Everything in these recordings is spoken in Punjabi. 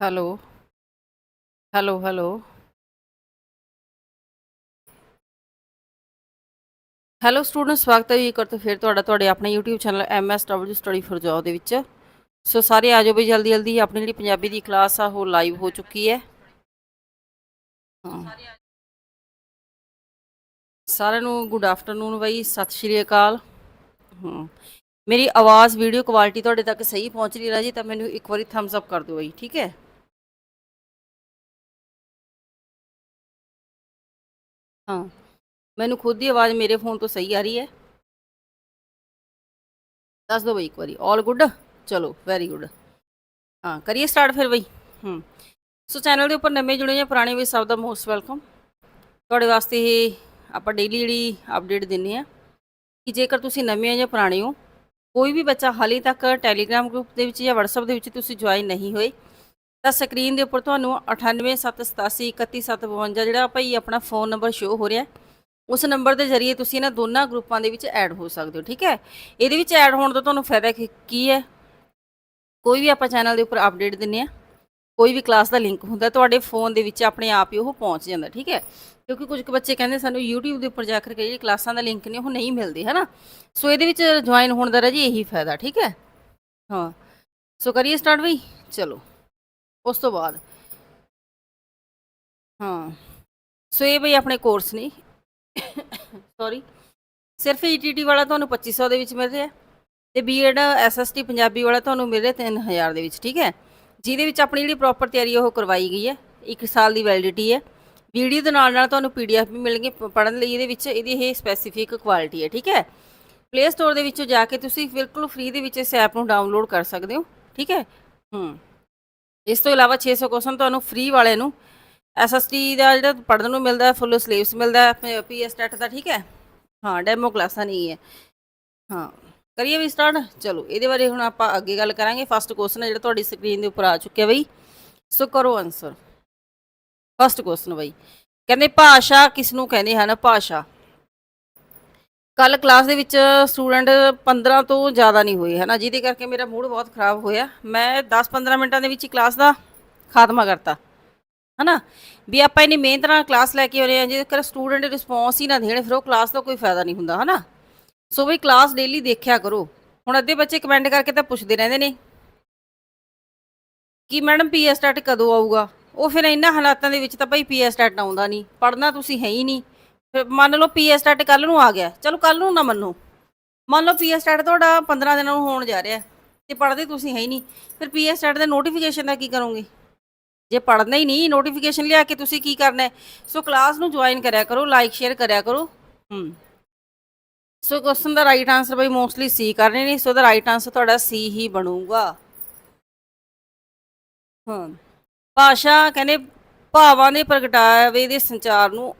Hello hello hello. Hello student, ਸਵਾਗਤ ਹੈ ਜੀ ਇੱਕ ਵਾਰ ਤੋਂ ਫਿਰ ਤੁਹਾਡਾ, ਤੁਹਾਡੇ ਆਪਣੇ YouTube channel MSW study for job ਦੇ ਵਿੱਚ। ਸੋ ਸਾਰੇ ਆ ਜਾਓ ਬਈ ਜਲਦੀ ਜਲਦੀ। ਆਪਣੀ ਜਿਹੜੀ ਪੰਜਾਬੀ ਦੀ ਕਲਾਸ ਆ, ਉਹ ਲਾਈਵ ਹੋ ਚੁੱਕੀ ਹੈ। ਸਾਰਿਆਂ ਨੂੰ ਗੁੱਡ ਆਫਟਰਨੂਨ ਬਈ, ਸਤਿ ਸ਼੍ਰੀ ਅਕਾਲ। ਹਾਂ। ਮੇਰੀ ਆਵਾਜ਼ ਵੀਡੀਓ ਕੁਆਲਿਟੀ ਤੁਹਾਡੇ ਤੱਕ ਸਹੀ ਪਹੁੰਚ ਰਹੀ ਹੈ ਜੀ, ਤਾਂ ਮੈਨੂੰ ਇੱਕ ਵਾਰੀ ਥੰਬਸ ਅਪ ਕਰ ਦਿਓ ਬਈ, ਠੀਕ ਹੈ? ਹਾਂ। ਮੈਨੂੰ ਖੁਦ ਦੀ ਆਵਾਜ਼ ਮੇਰੇ ਫੋਨ ਤੋਂ ਸਹੀ ਆ ਰਹੀ ਹੈ। ਦੱਸ ਦਿਓ ਬਈ ਇੱਕ ਵਾਰੀ। 올 ਗੁੱਡ ਚਲੋ ਵੈਰੀ ਗੁੱਡ ਹਾਂ, ਕਰੀਏ ਸਟਾਰਟ ਫਿਰ ਬਈ। ਹੂੰ। ਸੋ ਚੈਨਲ ਦੇ ਉੱਪਰ ਨਵੇਂ ਜੁੜੇ ਜਾਂ ਪੁਰਾਣੇ ਵੀ ਸਭ ਦਾ ਮੋਸਟ ਵੈਲਕਮ ਤੁਹਾਡੇ ਵਾਸਤੇ ਇਹ ਆਪਾਂ ਡੇਲੀ ਜਿਹੜੀ ਅਪਡੇਟ ਦਿੰਨੇ ਆ ਕਿ ਜੇਕਰ ਤੁਸੀਂ ਨਵੇਂ ਹੋ ਜਾਂ ਪੁਰਾਣੇ ਹੋ, ਕੋਈ ਵੀ ਬੱਚਾ ਹਾਲੇ ਤੱਕ ਟੈਲੀਗ੍ਰਾਮ ਗਰੁੱਪ ਦੇ ਵਿੱਚ ਜਾਂ WhatsApp ਦੇ ਵਿੱਚ ਤੁਸੀਂ ਜੁਆਇਨ ਨਹੀਂ ਹੋਏ ਤਾਂ ਸਕਰੀਨ ਦੇ ਉੱਪਰ ਤੁਹਾਨੂੰ 9878831752 ਜਿਹੜਾ ਭਾਈ ਆਪਣਾ ਫੋਨ ਨੰਬਰ ਸ਼ੋ ਹੋ ਰਿਹਾ ਉਸ ਨੰਬਰ ਦੇ ਜ਼ਰੀਏ ਤੁਸੀਂ ਇਹਨਾਂ ਦੋਨਾਂ ਗਰੁੱਪਾਂ ਦੇ ਵਿੱਚ ਐਡ ਹੋ ਸਕਦੇ ਹੋ, ਠੀਕ ਹੈ? ਇਹਦੇ ਵਿੱਚ ਐਡ ਹੋਣ ਦਾ ਤੁਹਾਨੂੰ ਫਾਇਦਾ ਕੀ- ਕੀ ਹੈ? ਕੋਈ ਵੀ ਆਪਾਂ ਚੈਨਲ ਦੇ ਉੱਪਰ ਅਪਡੇਟ ਦਿੰਨੇ ਆ ਕੋਈ ਵੀ ਕਲਾਸ ਦਾ ਲਿੰਕ ਹੁੰਦਾ, ਤੁਹਾਡੇ ਫੋਨ ਦੇ ਵਿੱਚ ਆਪਣੇ ਆਪ ਹੀ ਉਹ ਪਹੁੰਚ ਜਾਂਦਾ, ਠੀਕ ਹੈ? ਕਿਉਂਕਿ ਕੁਝ ਕੁ ਬੱਚੇ ਕਹਿੰਦੇ ਸਾਨੂੰ YouTube ਦੇ ਉੱਪਰ ਜਾ ਕੇ ਜਿਹੜੀ ਕਲਾਸਾਂ ਦਾ ਲਿੰਕ ਨੇ, ਉਹ ਨਹੀਂ ਮਿਲਦੇ, ਹਨਾ? ਸੋ ਇਹਦੇ ਵਿੱਚ ਜੁਆਇਨ ਹੋਣ ਦਾ ਰਾਜੀ ਇਹੀ ਫਾਇਦਾ, ਠੀਕ ਹੈ? ਹਾਂ। ਸੋ ਕਰੀਏ ਸਟਾਰਟ ਬਈ? ਚਲੋ। ਉਸ ਤੋਂ ਬਾਅਦ। ਹਾਂ। ਸੋ ਇਹ ਬਈ ਆਪਣੇ ਕੋਰਸ ਨੇ। ਸੌਰੀ ਸਿਰਫ ETT ਵਾਲਾ ਤੁਹਾਨੂੰ 2500 ਦੇ ਵਿੱਚ ਮਿਲ ਰਿਹਾ। ਤੇ ਬੀਐਡ SST ਪੰਜਾਬੀ ਵਾਲਾ ਤੁਹਾਨੂੰ ਮਿਲ ਰਿਹਾ 3000 ਦੇ ਵਿੱਚ, ਠੀਕ ਹੈ? ਜਿਹਦੇ ਵਿੱਚ ਆਪਣੀ ਜਿਹੜੀ ਪ੍ਰੋਪਰ ਤਿਆਰੀ ਉਹ ਕਰਵਾਈ ਗਈ ਹੈ। 1 ਸਾਲ ਦੀ ਵੈਲਿਡਿਟੀ ਹੈ। ਵੀਡੀਓ ਦੇ ਨਾਲ ਨਾਲ ਤੁਹਾਨੂੰ ਪੀਡੀਐਫ ਵੀ ਮਿਲਣਗੇ ਪੜਨ ਲਈ। ਇਹਦੇ ਵਿੱਚ ਇਹਦੀ ਇਹ ਸਪੈਸੀਫਿਕ ਕੁਆਲਿਟੀ ਹੈ, ਠੀਕ ਹੈ? ਪਲੇ ਸਟੋਰ ਦੇ ਵਿੱਚੋਂ ਜਾ ਕੇ ਤੁਸੀਂ ਬਿਲਕੁਲ ਫ੍ਰੀ ਦੇ ਵਿੱਚ ਇਸ ਐਪ ਨੂੰ ਡਾਊਨਲੋਡ ਕਰ ਸਕਦੇ ਹੋ, ਠੀਕ ਹੈ? ਹੂੰ। ਇਸ ਤੋਂ ਇਲਾਵਾ 600 ਕੁਐਸਚਨ ਤੁਹਾਨੂੰ ਫ੍ਰੀ ਵਾਲੇ ਨੂੰ ਐਸਐਸਟੀ ਦਾ ਜਿਹੜਾ ਪੜਨ ਨੂੰ ਮਿਲਦਾ ਫੁੱਲ ਸਿਲੇਬਸ ਮਿਲਦਾ ਹੈ ਪੀਐਸ ਟੈਟ ਦਾ, ਠੀਕ ਹੈ? ਹਾਂ ਡੈਮੋ ਕਲਾਸਾਂ ਨਹੀਂ ਹੈ। ਹਾਂ, ਕਰੀਏ ਵੀ ਸਟਾਰਟ ਚਲੋ, ਇਹਦੇ ਬਾਰੇ ਹੁਣ ਆਪਾਂ ਅੱਗੇ ਗੱਲ ਕਰਾਂਗੇ। ਫਸਟ ਕੁਐਸਚਨ ਹੈ ਜਿਹੜਾ ਤੁਹਾਡੀ ਸਕਰੀਨ ਦੇ ਉੱਪਰ ਆ ਚੁੱਕਿਆ ਬਈ। ਸੋ ਕਰੋ ਆਨਸਰ ਫਸਟ ਕੁਐਸਚਨ ਬਈ। ਕਹਿੰਦੇ ਭਾਸ਼ਾ ਕਿਸ ਨੂੰ ਕਹਿੰਦੇ ਹਨ? ਭਾਸ਼ਾ। ਕੱਲ ਕਲਾਸ ਦੇ ਵਿੱਚ ਸਟੂਡੈਂਟ 15 ਤੋਂ ਜ਼ਿਆਦਾ ਨਹੀਂ ਹੋਏ ਹੈ ਨਾ ਜਿਹਦੇ ਕਰਕੇ ਮੇਰਾ ਮੂਡ ਬਹੁਤ ਖਰਾਬ ਹੋਇਆ। ਮੈਂ 10-15 ਮਿੰਟਾਂ ਦੇ ਵਿੱਚ ਹੀ ਕਲਾਸ ਦਾ ਖਾਤਮਾ ਕਰਤਾ, ਹਨਾ? ਵੀ ਆਪਾਂ ਇੰਨੀ ਮਿਹਨਤ ਨਾਲ ਕਲਾਸ ਲੈ ਕੇ ਆਉਨੇ ਆ, ਜੇਕਰ ਸਟੂਡੈਂਟ ਰਿਸਪੌਂਸ ਹੀ ਨਾ ਦੇਣ, ਫਿਰ ਉਹ ਕਲਾਸ ਦਾ ਕੋਈ ਫਾਇਦਾ ਨਹੀਂ ਹੁੰਦਾ, ਹਨਾ? ਸੋ ਵੀ ਕਲਾਸ ਡੇਲੀ ਦੇਖਿਆ ਕਰੋ। ਹੁਣ ਅੱਧੇ ਬੱਚੇ ਕਮੈਂਟ ਕਰਕੇ ਤਾਂ ਪੁੱਛਦੇ ਰਹਿੰਦੇ ਨੇ ਕਿ ਮੈਡਮ ਪੀਐਸ ਸਟੈਟ ਕਦੋਂ ਆਊਗਾ? ਉਹ ਫਿਰ ਇਹਨਾਂ ਹਾਲਾਤਾਂ ਦੇ ਵਿੱਚ ਤਾਂ ਭਾਈ ਪੀਐਸ ਸਟੈਟ ਆਉਂਦਾ ਨਹੀਂ। ਪੜਨਾ ਤੁਸੀਂ ਹੈ ਹੀ ਨਹੀਂ। ਫਿਰ ਮੰਨ ਲਓ ਪੀਐਸ ਸਟੈਟ ਕੱਲ ਨੂੰ ਆ ਗਿਆ। ਚਲੋ ਕੱਲ ਨੂੰ ਨਾ ਮੰਨੋ। ਮੰਨ ਲਓ ਪੀਐਸ ਸਟੈਟ ਤੁਹਾਡਾ 15 ਦਿਨਾਂ ਨੂੰ ਹੋਣ ਜਾ ਰਿਹਾ ਤੇ ਪੜਦੇ ਤੁਸੀਂ ਹੈ ਹੀ ਨਹੀਂ। ਫਿਰ ਪੀਐਸ ਸਟੈਟ ਦੇ ਨੋਟੀਫਿਕੇਸ਼ਨ ਦਾ ਕੀ ਕਰੋਗੇ? ਜੇ ਪੜਨਾ ਹੀ ਨਹੀਂ ਨੋਟੀਫਿਕੇਸ਼ਨ ਲਿਆ ਕੇ ਤੁਸੀਂ ਕੀ ਕਰਨਾ ਸੋ ਕਲਾਸ ਨੂੰ ਜੁਆਇਨ ਕਰਿਆ ਕਰੋ ਲਾਈਕ ਸ਼ੇਅਰ ਕਰਿਆ ਕਰੋ। ਹੂੰ। ਸੋ ਕੁਐਸਚਨ ਦਾ ਰਾਈਟ ਆਨਸਰ ਬਈ ਮੋਸਟਲੀ ਸੀ ਕਰਨੇ ਨੇ। ਸੋ ਦਾ ਰਾਈਟ ਆਨਸਰ ਤੁਹਾਡਾ ਸੀ ਹੀ ਬਣੂਗਾ। ਹਾਂ। ਭਾਸ਼ਾ ਕਹਿੰਦੇ ਭਾਵਾਂ ਦੇ ਪ੍ਰਗਟਾਵੇ ਦੇ ਸੰਚਾਰ ਨੂੰ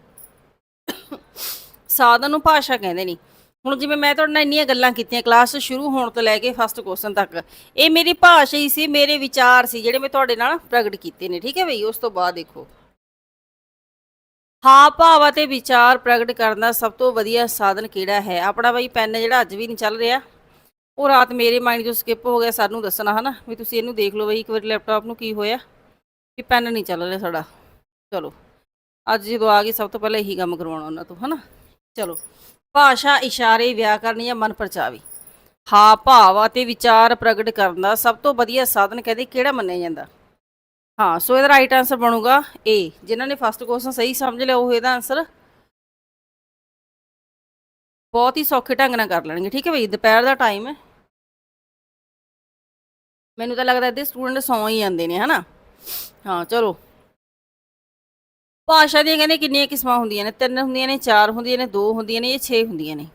ਸਾਧਨ ਨੂੰ ਭਾਸ਼ਾ ਕਹਿੰਦੇ ਨੇ। ਹੁਣ ਜਿਵੇਂ ਮੈਂ ਤੁਹਾਡੇ ਨਾਲ ਇੰਨੀਆਂ ਗੱਲਾਂ ਕੀਤੀਆਂ, ਕਲਾਸ ਸ਼ੁਰੂ ਹੋਣ ਤੋਂ ਲੈ ਕੇ ਫਸਟ ਕੁਐਸਚਨ ਤੱਕ, ਇਹ ਮੇਰੀ ਭਾਸ਼ਾ ਹੀ ਸੀ, ਮੇਰੇ ਵਿਚਾਰ ਸੀ, ਜਿਹੜੇ ਮੈਂ ਤੁਹਾਡੇ ਨਾਲ ਪ੍ਰਗਟ ਕੀਤੇ ਨੇ, ਠੀਕ ਹੈ ਬਈ? ਉਸ ਤੋਂ ਬਾਅਦ ਦੇਖੋ। ਹਾਂ, ਭਾਵ ਅਤੇ ਵਿਚਾਰ ਪ੍ਰਗਟ ਕਰਨ ਦਾ ਸਭ ਤੋਂ ਵਧੀਆ ਸਾਧਨ ਕਿਹੜਾ ਹੈ? ਆਪਣਾ ਬਈ ਪੈਨ ਜਿਹੜਾ ਅੱਜ ਵੀ ਨਹੀਂ ਚੱਲ ਰਿਹਾ। ਉਹ ਰਾਤ ਮੇਰੇ ਮਾਈਂਡ 'ਚੋਂ ਸਕਿਪ ਹੋ ਗਿਆ, ਸਾਨੂੰ ਦੱਸਣਾ, ਹਨਾ? ਵੀ ਤੁਸੀਂ ਇਹਨੂੰ ਦੇਖ ਲਓ ਬਈ, ਇੱਕ ਵਾਰੀ ਲੈਪਟਾਪ ਨੂੰ ਕੀ ਹੋਇਆ? ਵੀ ਪੈਨ ਨਹੀਂ ਚੱਲ ਰਿਹਾ ਸਾਡਾ। ਚਲੋ। ਅੱਜ ਜਦੋਂ ਆ ਗਈ, ਸਭ ਤੋਂ ਪਹਿਲਾਂ ਇਹੀ ਕੰਮ ਕਰਵਾਉਣਾ ਉਹਨਾਂ ਤੋਂ, ਹਨਾ? ਚਲੋ, ਭਾਸ਼ਾ ਇਸ਼ਾਰੇ ਵਿਆਕਰਨ ਜਾਂ ਮਨ ਪਰਚਾਵੇ। ਹਾਂ, ਭਾਵ ਅਤੇ ਵਿਚਾਰ ਪ੍ਰਗਟ ਕਰਨ ਦਾ ਸਭ ਤੋਂ ਵਧੀਆ ਸਾਧਨ ਕਹਿੰਦੇ ਕਿਹੜਾ ਮੰਨਿਆ ਜਾਂਦਾ? ਹਾਂ, ਸੋ ਇਹਦਾ ਰਾਈਟ ਆਨਸਰ ਬਣੂਗਾ ਏ ਜਿਨ੍ਹਾਂ ਨੇ ਫਸਟ ਕੁਐਸਚਨ ਸਹੀ ਸਮਝ ਲਿਆ, ਉਹ ਇਹਦਾ ਆਨਸਰ ਬਹੁਤ ਹੀ ਸੌਖੇ ਢੰਗ ਨਾਲ ਕਰ ਲੈਣਗੇ, ਠੀਕ ਹੈ ਬਈ? ਦੁਪਹਿਰ ਦਾ ਟਾਈਮ ਹੈ ਮੈਨੂੰ ਤਾਂ ਲੱਗਦਾ ਇਹਦੇ ਸਟੂਡੈਂਟ ਸੌਂ ਹੀ ਜਾਂਦੇ ਨੇ, ਹਨਾ? ਹਾਂ, ਚਲੋ। ਭਾਸ਼ਾ ਦੀਆਂ ਕਹਿੰਦੇ ਕਿੰਨੀਆਂ ਕਿਸਮਾਂ ਹੁੰਦੀਆਂ ਨੇ? ਤਿੰਨ ਹੁੰਦੀਆਂ ਨੇ, ਚਾਰ ਹੁੰਦੀਆਂ ਨੇ, ਦੋ ਹੁੰਦੀਆਂ ਨੇ ਇਹ 6 ਹੁੰਦੀਆਂ ਨੇ?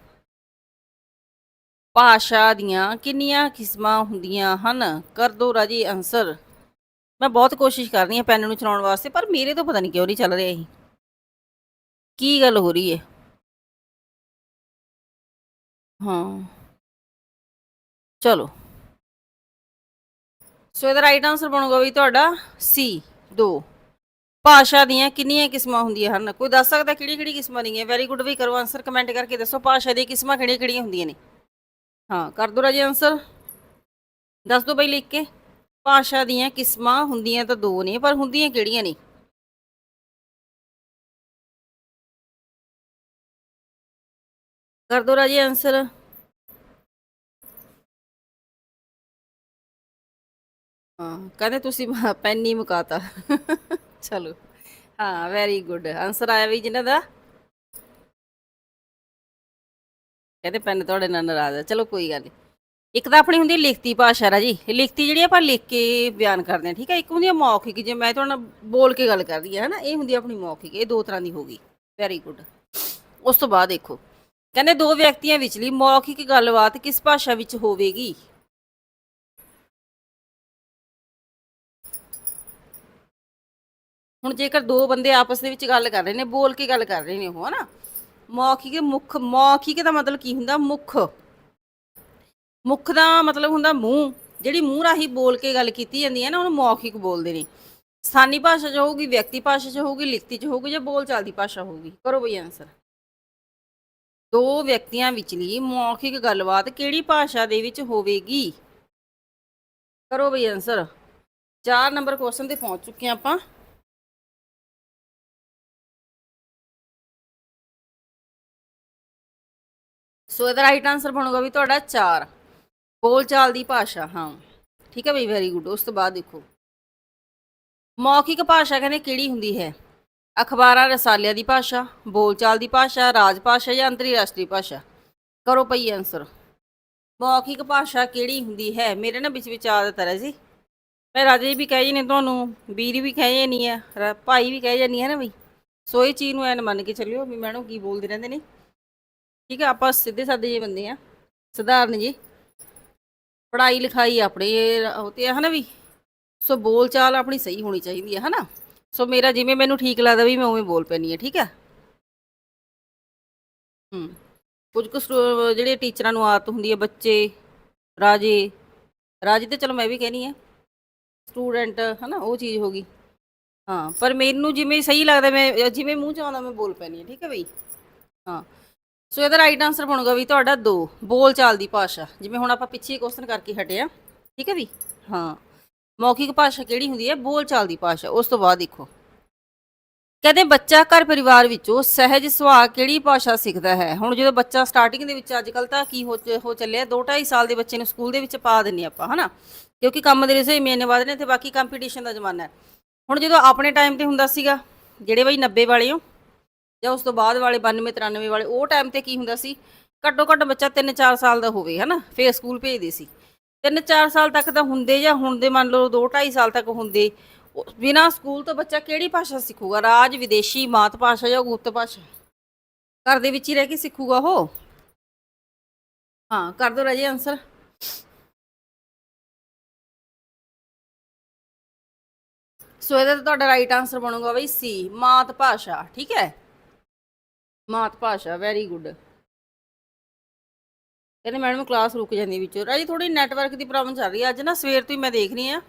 ਭਾਸ਼ਾ ਦੀਆਂ ਕਿੰਨੀਆਂ ਕਿਸਮਾਂ ਹੁੰਦੀਆਂ ਹਨ? ਕਰ ਦੋ ਰਾਜੀ ਆਨਸਰ ਮੈਂ ਬਹੁਤ ਕੋਸ਼ਿਸ਼ ਕਰ ਰਹੀ ਹਾਂ ਪੈਨ ਨੂੰ ਚਲਾਉਣ ਵਾਸਤੇ, ਪਰ ਮੇਰੇ ਤੋਂ ਪਤਾ ਨਹੀਂ ਕਿਉਂ ਨਹੀਂ ਚੱਲ ਰਿਹਾ ਇਹ। ਕੀ ਗੱਲ ਹੋ ਰਹੀ ਹੈ? ਹਾਂ। ਚਲੋ। ਸੋ ਇਹਦਾ ਰਾਈਟ ਆਨਸਰ ਬਣੂਗਾ ਵੀ ਤੁਹਾਡਾ ਸੀ 2 ਭਾਸ਼ਾ ਦੀਆਂ ਕਿੰਨੀਆਂ ਕਿਸਮਾਂ ਹੁੰਦੀਆਂ ਹਨ? ਕੋਈ ਦੱਸ ਸਕਦਾ ਕਿਹੜੀ ਕਿਹੜੀ ਕਿਸਮਾਂ ਦੀਆਂ? ਵੈਰੀ ਗੁੱਡ ਵੀ ਕਰੋ ਆਨਸਰ ਕਮੈਂਟ ਕਰਕੇ ਦੱਸੋ ਭਾਸ਼ਾ ਦੀਆਂ ਕਿਸਮਾਂ ਕਿਹੜੀਆਂ ਕਿਹੜੀਆਂ ਹੁੰਦੀਆਂ ਨੇ। ਹਾਂ, ਕਰ ਦੋ ਰਾਜੇ ਆਨਸਰ ਦੱਸ ਦੋ ਬਈ ਲਿਖ ਕੇ। ਭਾਸ਼ਾ ਦੀਆਂ ਕਿਸਮਾਂ ਹੁੰਦੀਆਂ ਤਾਂ ਦੋ ਨੇ, ਪਰ ਹੁੰਦੀਆਂ ਕਿਹੜੀਆਂ ਨੇ? ਕਰ ਦੋ ਰਾਜੀ ਆਨਸਰ ਹਾਂ, ਕਹਿੰਦੇ ਤੁਸੀਂ ਮ- ਪੈਨ ਹੀ ਮੁਕਾਤਾ। ਚਲੋ ਹਾਂ ਵੈਰੀ ਗੁੱਡ ਆਨਸਰ ਆਇਆ ਵੀ ਜਿਨ੍ਹਾਂ ਦਾ ਕਹਿੰਦੇ ਪੈਨ ਤੁਹਾਡੇ ਨਾਲ ਨਾਰਾਜ਼ ਹੈ ਚਲੋ ਕੋਈ ਗੱਲ ਨਹੀਂ ਇੱਕ ਤਾਂ ਆਪਣੀ ਹੁੰਦੀ ਲਿਖਤੀ ਭਾਸ਼ਾ ਰਾਜੀ ਲਿਖਤੀ ਜਿਹੜੀ ਆਪਾਂ ਲਿਖ ਕੇ ਬਿਆਨ ਕਰਦੇ ਹਾਂ ਠੀਕ ਹੈ ਇੱਕ ਹੁੰਦੀ ਹੈ ਮੌਖਿਕ ਜੇ ਮੈਂ ਤੁਹਾਡੇ ਨਾਲ ਬੋਲ ਕੇ ਗੱਲ ਕਰਦੀ ਹਾਂ ਹਨਾ ਇਹ ਹੁੰਦੀ ਆਪਣੀ ਮੌਖਿਕ ਇਹ ਦੋ ਤਰ੍ਹਾਂ ਦੀ ਹੋ ਗਈ ਵੈਰੀ ਗੁੱਡ ਉਸ ਤੋਂ ਬਾਅਦ ਦੇਖੋ ਕਹਿੰਦੇ ਦੋ ਵਿਅਕਤੀਆਂ ਵਿਚਲੀ ਮੌਖਿਕ ਗੱਲਬਾਤ ਕਿਸ ਭਾਸ਼ਾ ਵਿੱਚ ਹੋਵੇਗੀ ਹੁਣ ਜੇਕਰ ਦੋ ਬੰਦੇ ਆਪਸ ਦੇ ਵਿੱਚ ਗੱਲ ਕਰ ਰਹੇ ਨੇ, ਬੋਲ ਕੇ ਗੱਲ ਕਰ ਰਹੇ ਨੇ ਉਹ, ਹਨਾ? ਮੌਖਿਕ ਮੁੱਖ, ਮੌਖਿਕ ਦਾ ਮਤਲਬ ਕੀ ਹੁੰਦਾ? ਮੁੱਖ। ਮੁੱਖ ਦਾ ਮਤਲਬ ਹੁੰਦਾ ਮੂੰਹ। ਜਿਹੜੀ ਮੂੰਹ ਰਾਹੀਂ ਬੋਲ ਕੇ ਗੱਲ ਕੀਤੀ ਜਾਂਦੀ ਹੈ ਨਾ, ਉਹਨੂੰ ਮੌਖਿਕ ਬੋਲਦੇ ਨੇ। ਸਥਾਨੀ ਭਾਸ਼ਾ 'ਚ ਹੋਊਗੀ, ਵਿਅਕਤੀ ਭਾਸ਼ਾ 'ਚ ਹੋਊਗੀ, ਲਿਖਤੀ 'ਚ ਹੋਊਗੀ ਜਾਂ ਬੋਲ ਚਾਲ ਦੀ ਭਾਸ਼ਾ ਹੋਊਗੀ? ਕਰੋ ਬਈ ਆਨਸਰ ਦੋ ਵਿਅਕਤੀਆਂ ਵਿਚਲੀ ਮੌਖਿਕ ਗੱਲਬਾਤ ਕਿਹੜੀ ਭਾਸ਼ਾ ਦੇ ਵਿੱਚ ਹੋਵੇਗੀ? ਕਰੋ ਬਈ ਆਨਸਰ 4 ਨੰਬਰ ਕੁਐਸਚਨ ਤੇ ਪਹੁੰਚ ਚੁੱਕੇ ਹਾਂ ਆਪਾਂ। ਸੋ ਇਹਦਾ ਰਾਈਟ ਆਨਸਰ ਬਣੂਗਾ ਵੀ ਤੁਹਾਡਾ 4 ਬੋਲਚਾਲ ਦੀ ਭਾਸ਼ਾ, ਹਾਂ। ਠੀਕ ਹੈ ਬਈ ਵੈਰੀ ਗੁੱਡ ਉਸ ਤੋਂ ਬਾਅਦ ਦੇਖੋ। ਮੌਖਿਕ ਭਾਸ਼ਾ ਕਹਿੰਦੇ ਕਿਹੜੀ ਹੁੰਦੀ ਹੈ? ਅਖਬਾਰਾਂ, ਰਸਾਲਿਆਂ ਦੀ ਭਾਸ਼ਾ ਬੋਲਚਾਲ ਦੀ ਭਾਸ਼ਾ, ਰਾਜ ਭਾਸ਼ਾ ਜਾਂ ਅੰਤਰਰਾਸ਼ਟਰੀ ਭਾਸ਼ਾ? ਕਰੋ ਪਈ ਆਨਸਰ ਮੌਖਿਕ ਭਾਸ਼ਾ ਕਿਹੜੀ ਹੁੰਦੀ ਹੈ? ਮੇਰੇ ਨਾ ਵਿੱਚ ਵਿੱਚ ਆਦਤ ਹੈ ਜੀ। ਮੈਂ ਰਾਜੇ ਵੀ ਕਹਿ ਨੇ ਤੁਹਾਨੂੰ, ਵੀਰ ਵੀ ਕਹਿ ਨਹੀਂ ਆ ਰ- ਭਾਈ ਵੀ ਕਹਿ ਜਾਨੀ ਹੈ ਨਾ ਬਈ। ਸੋ ਇਹ ਚੀਜ਼ ਨੂੰ ਐਨ ਮੰਨ ਕੇ ਚੱਲਿਓ ਵੀ ਮੈਡਮ ਕੀ ਬੋਲਦੇ ਰਹਿੰਦੇ ਨੇ। ਠੀਕ ਹੈ ਆਪਾਂ ਸਿੱਧੇ ਸਾਦੇ ਜਿਹੇ ਬੰਦੇ ਆ। ਸਧਾਰਨ ਜੀ। ਪੜ੍ਹਾਈ ਲਿਖਾਈ ਆਪਣੇ ਉਹ ਤੇ ਆ, ਹਨਾ ਵੀ? ਸੋ ਬੋਲ ਚਾਲ ਆਪਣੀ ਸਹੀ ਹੋਣੀ ਚਾਹੀਦੀ ਹੈ ਹਨਾ? ਸੋ ਮੇਰਾ ਜਿਵੇਂ ਮੈਨੂੰ ਠੀਕ ਲੱਗਦਾ ਵੀ ਮੈਂ ਉਵੇਂ ਬੋਲ ਪੈਣੀ ਹੈ ਠੀਕ ਹੈ ਹੂੰ। ਕੁਝ ਕੁ ਸਟੂ- ਜਿਹੜੇ ਟੀਚਰਾਂ ਨੂੰ ਆਦਤ ਹੁੰਦੀ ਹੈ ਬੱਚੇ, ਰਾਜੇ। ਰਾਜੇ ਤੇ ਚਲੋ ਮੈਂ ਵੀ ਕਹਿਣੀ ਹੈ ਸਟੂਡੈਂਟ, ਹਨਾ, ਉਹ ਚੀਜ਼ ਹੋ ਗਈ। ਹਾਂ, ਪਰ ਮੈਨੂੰ ਜਿਵੇਂ ਸਹੀ ਲੱਗਦਾ, ਮੈਂ ਜਿਵੇਂ ਮੂੰਹ ਚ ਆਉਂਦਾ, ਮੈਂ ਬੋਲ ਪੈਣੀ ਹੈ ਠੀਕ ਹੈ ਬਈ? ਹਾਂ। ਸੋ ਇਹਦਾ ਰਾਈਟ ਆਨਸਰ ਬਣੂਗਾ ਵੀ ਤੁਹਾਡਾ 2 ਬੋਲ ਚਾਲ ਦੀ ਭਾਸ਼ਾ। ਜਿਵੇਂ ਹੁਣ ਆਪਾਂ ਪਿੱਛੇ ਕੁਐਸਚਨ ਕਰਕੇ ਹਟੇ ਆ ਠੀਕ ਹੈ ਵੀ? ਹਾਂ। ਮੌਖਿਕ ਭਾਸ਼ਾ ਕਿਹੜੀ ਹੁੰਦੀ ਹੈ? ਬੋਲ ਚਾਲ ਦੀ ਭਾਸ਼ਾ। ਉਸ ਤੋਂ ਬਾਅਦ ਦੇਖੋ। ਕਹਿੰਦੇ ਬੱਚਾ ਘਰ ਪਰਿਵਾਰ ਵਿੱਚੋਂ ਸਹਿਜ ਸੁਭਾਅ ਕਿਹੜੀ ਭਾਸ਼ਾ ਸਿੱਖਦਾ ਹੈ? ਹੁਣ ਜਦੋਂ ਬੱਚਾ ਸਟਾਰਟਿੰਗ ਦੇ ਵਿੱਚ ਅੱਜ ਕੱਲ ਤਾਂ ਕੀ ਹੋ ਚੱਲਿਆ? 2 2.5 ਸਾਲ ਦੇ ਬੱਚੇ ਨੂੰ ਸਕੂਲ ਦੇ ਵਿੱਚ ਪਾ ਦਿੰਨੇ ਆਪਾਂ, ਹਨਾ? ਕਿਉਂਕਿ ਕੰਮ ਦੇ ਰਿਸੇ ਮਹੀਨੇ ਬਾਅਦ ਨੇ ਤੇ ਬਾਕੀ ਕੰਪੀਟੀਸ਼ਨ ਦਾ ਜ਼ਮਾਨਾ ਹੈ। ਹੁਣ ਜਦੋਂ ਆਪਣੇ ਟਾਈਮ ਤੇ ਹੁੰਦਾ ਸੀਗਾ, ਜਿਹੜੇ ਬਈ 90 ਵਾਲੇ ਹੋ ਜਾਂ ਉਸ ਤੋਂ ਬਾਅਦ ਵਾਲੇ 92 93 ਵਾਲੇ, ਉਹ ਟਾਈਮ ਤੇ ਕੀ ਹੁੰਦਾ ਸੀ? ਘੱਟੋ ਘੱਟ ਬੱਚਾ 3-4 ਸਾਲ ਦਾ ਹੋਵੇ, ਹਨਾ? ਫੇਰ ਸਕੂਲ ਭੇਜਦੇ ਸੀ। 3-4 ਸਾਲ ਤੱਕ ਤਾਂ ਹੁੰਦੇ ਜਾਂ ਹੁਣ ਦੇ ਮੰਨ ਲਓ 2-2.5 ਸਾਲ ਤੱਕ ਹੁੰਦੇ। ਬਿਨਾ ਸਕੂਲ ਤੋਂ ਬੱਚਾ ਕਿਹੜੀ ਭਾਸ਼ਾ ਸਿੱਖੂਗਾ? ਰਾਜ, ਵਿਦੇਸ਼ੀ, ਮਾਤ ਭਾਸ਼ਾ ਜਾਂ ਗੁਪਤ ਭਾਸ਼ਾ? ਘਰ ਦੇ ਵਿੱਚ ਹੀ ਰਹਿ ਕੇ ਸਿੱਖੂਗਾ ਉਹ? ਹਾਂ, ਕਰ ਦੋ ਰਾਜੇ ਆਨਸਰ ਸੋ ਇਹਦਾ ਤੁਹਾਡਾ ਰਾਈਟ ਆਨਸਰ ਬਣੂਗਾ ਬਈ ਸੀ ਮਾਤ ਭਾਸ਼ਾ, ਠੀਕ ਹੈ? ਮਾਤ ਭਾਸ਼ਾ ਵੈਰੀ ਗੁੱਡ ਕਹਿੰਦੇ ਮੈਡਮ ਕਲਾਸ ਰੁਕ ਜਾਂਦੀ ਵਿੱਚੋਂ। ਰਾਜੀ ਥੋੜੀ ਨੈਟਵਰਕ ਦੀ ਪ੍ਰੋਬਲਮ ਚੱਲ ਰਹੀ ਹੈ। ਅੱਜ ਨਾ ਸਵੇਰ ਤੋਂ ਹੀ ਮੈਂ ਦੇਖ ਰਹੀ ਆ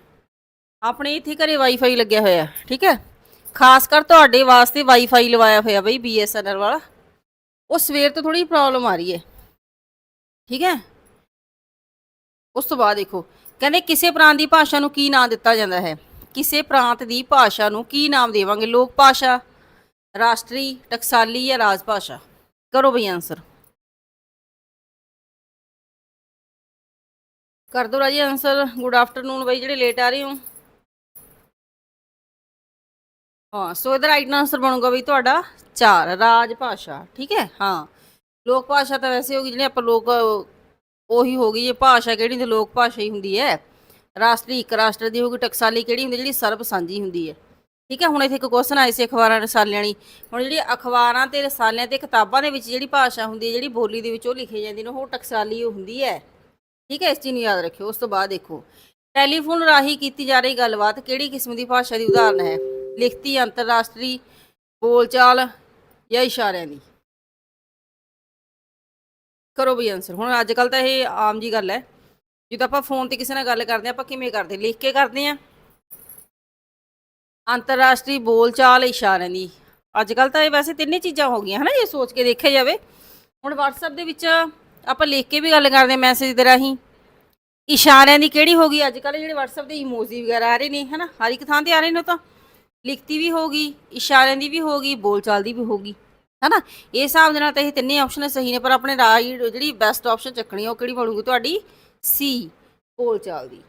ਆਪਣੇ ਇੱਥੇ ਘਰੇ ਵਾਈਫਾਈ ਲੱਗਿਆ ਹੋਇਆ, ਠੀਕ ਹੈ? ਖਾਸ ਕਰ ਤੁਹਾਡੇ ਵਾਸਤੇ ਵਾਈਫਾਈ ਲਵਾਇਆ ਹੋਇਆ ਬਈ ਬੀਐਸਐਨਐਲ ਵਾਲਾ। ਉਹ ਸਵੇਰ ਤੋਂ ਥੋੜੀ ਪ੍ਰੋਬਲਮ ਆ ਰਹੀ ਹੈ। ਠੀਕ ਹੈ? ਉਸ ਤੋਂ ਬਾਅਦ ਦੇਖੋ, ਕਹਿੰਦੇ ਕਿਸੇ ਪ੍ਰਾਂਤ ਦੀ ਭਾਸ਼ਾ ਨੂੰ ਕੀ ਨਾਮ ਦਿੱਤਾ ਜਾਂਦਾ ਹੈ? ਕਿਸੇ ਪ੍ਰਾਂਤ ਦੀ ਭਾਸ਼ਾ ਨੂੰ ਕੀ ਨਾਮ ਦੇਵਾਂਗੇ? ਲੋਕ ਭਾਸ਼ਾ। ਰਾਸ਼ਟਰੀ ਟਕਸਾਲੀ ਜਾਂ ਰਾਜ ਭਾਸ਼ਾ। ਕਰੋ ਬਈ ਆਨਸਰ ਕਰ ਦੋ ਰਾਜੀ ਆਨਸਰ ਗੁੱਡ ਆਫਟਰਨੂਨ ਬਈ, ਜਿਹੜੇ ਲੇਟ ਆ ਰਹੇ ਹੋ। ਹਾਂ ਸੋ ਇਹਦਾ ਰਾਈਟ ਆਨਸਰ ਬਣੂਗਾ ਬਈ ਤੁਹਾਡਾ 4 ਰਾਜ ਭਾਸ਼ਾ, ਠੀਕ ਹੈ? ਹਾਂ। ਲੋਕ ਭਾਸ਼ਾ ਤਾਂ ਵੈਸੇ ਹੋਗੀ ਜਿਹੜੇ ਆਪਾਂ ਲੋਕ, ਉਹੀ ਹੋ ਗਈ ਜੇ ਭਾਸ਼ਾ ਕਿਹੜੀ ਤੇ ਲੋਕ ਭਾਸ਼ਾ ਹੀ ਹੁੰਦੀ ਹੈ। ਰਾਸ਼ਟਰੀ ਇੱਕ ਰਾਸ਼ਟਰ ਦੀ ਹੋਗੀ ਟਕਸਾਲੀ ਕਿਹੜੀ ਹੁੰਦੀ? ਜਿਹੜੀ ਸਰਬ ਸਾਂਝੀ ਹੁੰਦੀ ਹੈ। ਠੀਕ ਹੈ, ਹੁਣ ਇੱਥੇ ਇੱਕ ਕੁਐਸਚਨ ਆਇਆ ਸੀ ਅਖਬਾਰਾਂ ਰਸਾਲਿਆਂ ਵਾਲੀ। ਹੁਣ ਜਿਹੜੀ ਅਖਬਾਰਾਂ ਤੇ ਰਸਾਲਿਆਂ ਤੇ ਕਿਤਾਬਾਂ ਦੇ ਵਿੱਚ ਜਿਹੜੀ ਭਾਸ਼ਾ ਹੁੰਦੀ ਹੈ, ਜਿਹੜੀ ਬੋਲੀ ਦੇ ਵਿੱਚ ਉਹ ਲਿਖੀ ਜਾਂਦੀ ਨੇ, ਉਹ ਟਕਸਾਲੀ ਹੁੰਦੀ ਹੈ। ਠੀਕ ਹੈ, ਇਸ ਚੀਜ਼ ਨੂੰ ਯਾਦ ਰੱਖਿਓ। ਉਸ ਤੋਂ ਬਾਅਦ ਦੇਖੋ। ਟੈਲੀਫੋਨ ਰਾਹੀਂ ਕੀਤੀ ਜਾ ਰਹੀ ਗੱਲਬਾਤ ਕਿਹੜੀ ਕਿਸਮ ਦੀ ਭਾਸ਼ਾ ਦੀ ਉਦਾਹਰਨ ਹੈ? ਲਿਖਤੀ, ਅੰਤਰਰਾਸ਼ਟਰੀ, ਬੋਲਚਾਲ ਜਾਂ ਇਸ਼ਾਰਿਆਂ ਦੀ? ਕਰੋ ਬਈ ਆਨਸਰ ਹੁਣ ਅੱਜ ਕੱਲ ਤਾਂ ਇਹ ਆਮ ਜੀ ਗੱਲ ਹੈ। ਜਦੋਂ ਆਪਾਂ ਫੋਨ ਤੇ ਕਿਸੇ ਨਾਲ ਗੱਲ ਕਰਦੇ ਹਾਂ, ਆਪਾਂ ਕਿਵੇਂ ਕਰਦੇ? ਲਿਖ ਕੇ ਕਰਦੇ ਹਾਂ? ਅੰਤਰਰਾਸ਼ਟਰੀ ਬੋਲਚਾਲ ਇਸ਼ਾਰਿਆਂ ਦੀ। ਅੱਜ ਕੱਲ ਤਾਂ ਇਹ ਵੈਸੇ ਤਿੰਨੇ ਚੀਜ਼ਾਂ ਹੋ ਗਈਆਂ, ਹਨਾ, ਜੇ ਸੋਚ ਕੇ ਦੇਖਿਆ ਜਾਵੇ। ਹੁਣ WhatsApp ਦੇ ਵਿੱਚ ਆਪਾਂ ਲਿਖ ਕੇ ਵੀ ਗੱਲ ਕਰਦੇ ਹਾਂ ਮੈਸੇਜ ਦੇ ਰਾਹੀਂ। ਇਸ਼ਾਰਿਆਂ ਦੀ ਕਿਹੜੀ ਹੋ ਗਈ? ਅੱਜ ਕੱਲ ਜਿਹੜੇ WhatsApp ਦੇ ਇਮੋਜੀ ਵਗੈਰਾ ਆ ਰਹੇ ਨੇ, ਹਨਾ, ਹਰ ਇੱਕ ਥਾਂ ਤੇ ਆ ਰਹੇ ਨੇ ਉਹ ਤਾਂ। ਲਿਖਤੀ ਵੀ ਹੋਗੀ ਇਸ਼ਾਰਿਆਂ ਦੀ ਵੀ ਹੋਗੀ ਬੋਲਚਾਲ ਦੀ ਵੀ ਹੋਗੀ ਹਨਾ। ਇਹ ਹਿਸਾਬ ਦੇ ਨਾਲ ਤਾਂ ਇਹ ਤਿੰਨੇ ਆਪਸ਼ਨ ਸਹੀ ਨੇ, ਪਰ ਆਪਣੇ ਰਾਈਟ ਜਿਹੜੀ ਬੈਸਟ ਆਪਸ਼ਨ ਚੱਕਣੀ ਆ, ਉਹ ਕਿਹੜੀ ਬਣੂਗੀ ਤੁਹਾਡੀ? ਸੀ ਬੋਲਚਾਲ ਦੀ।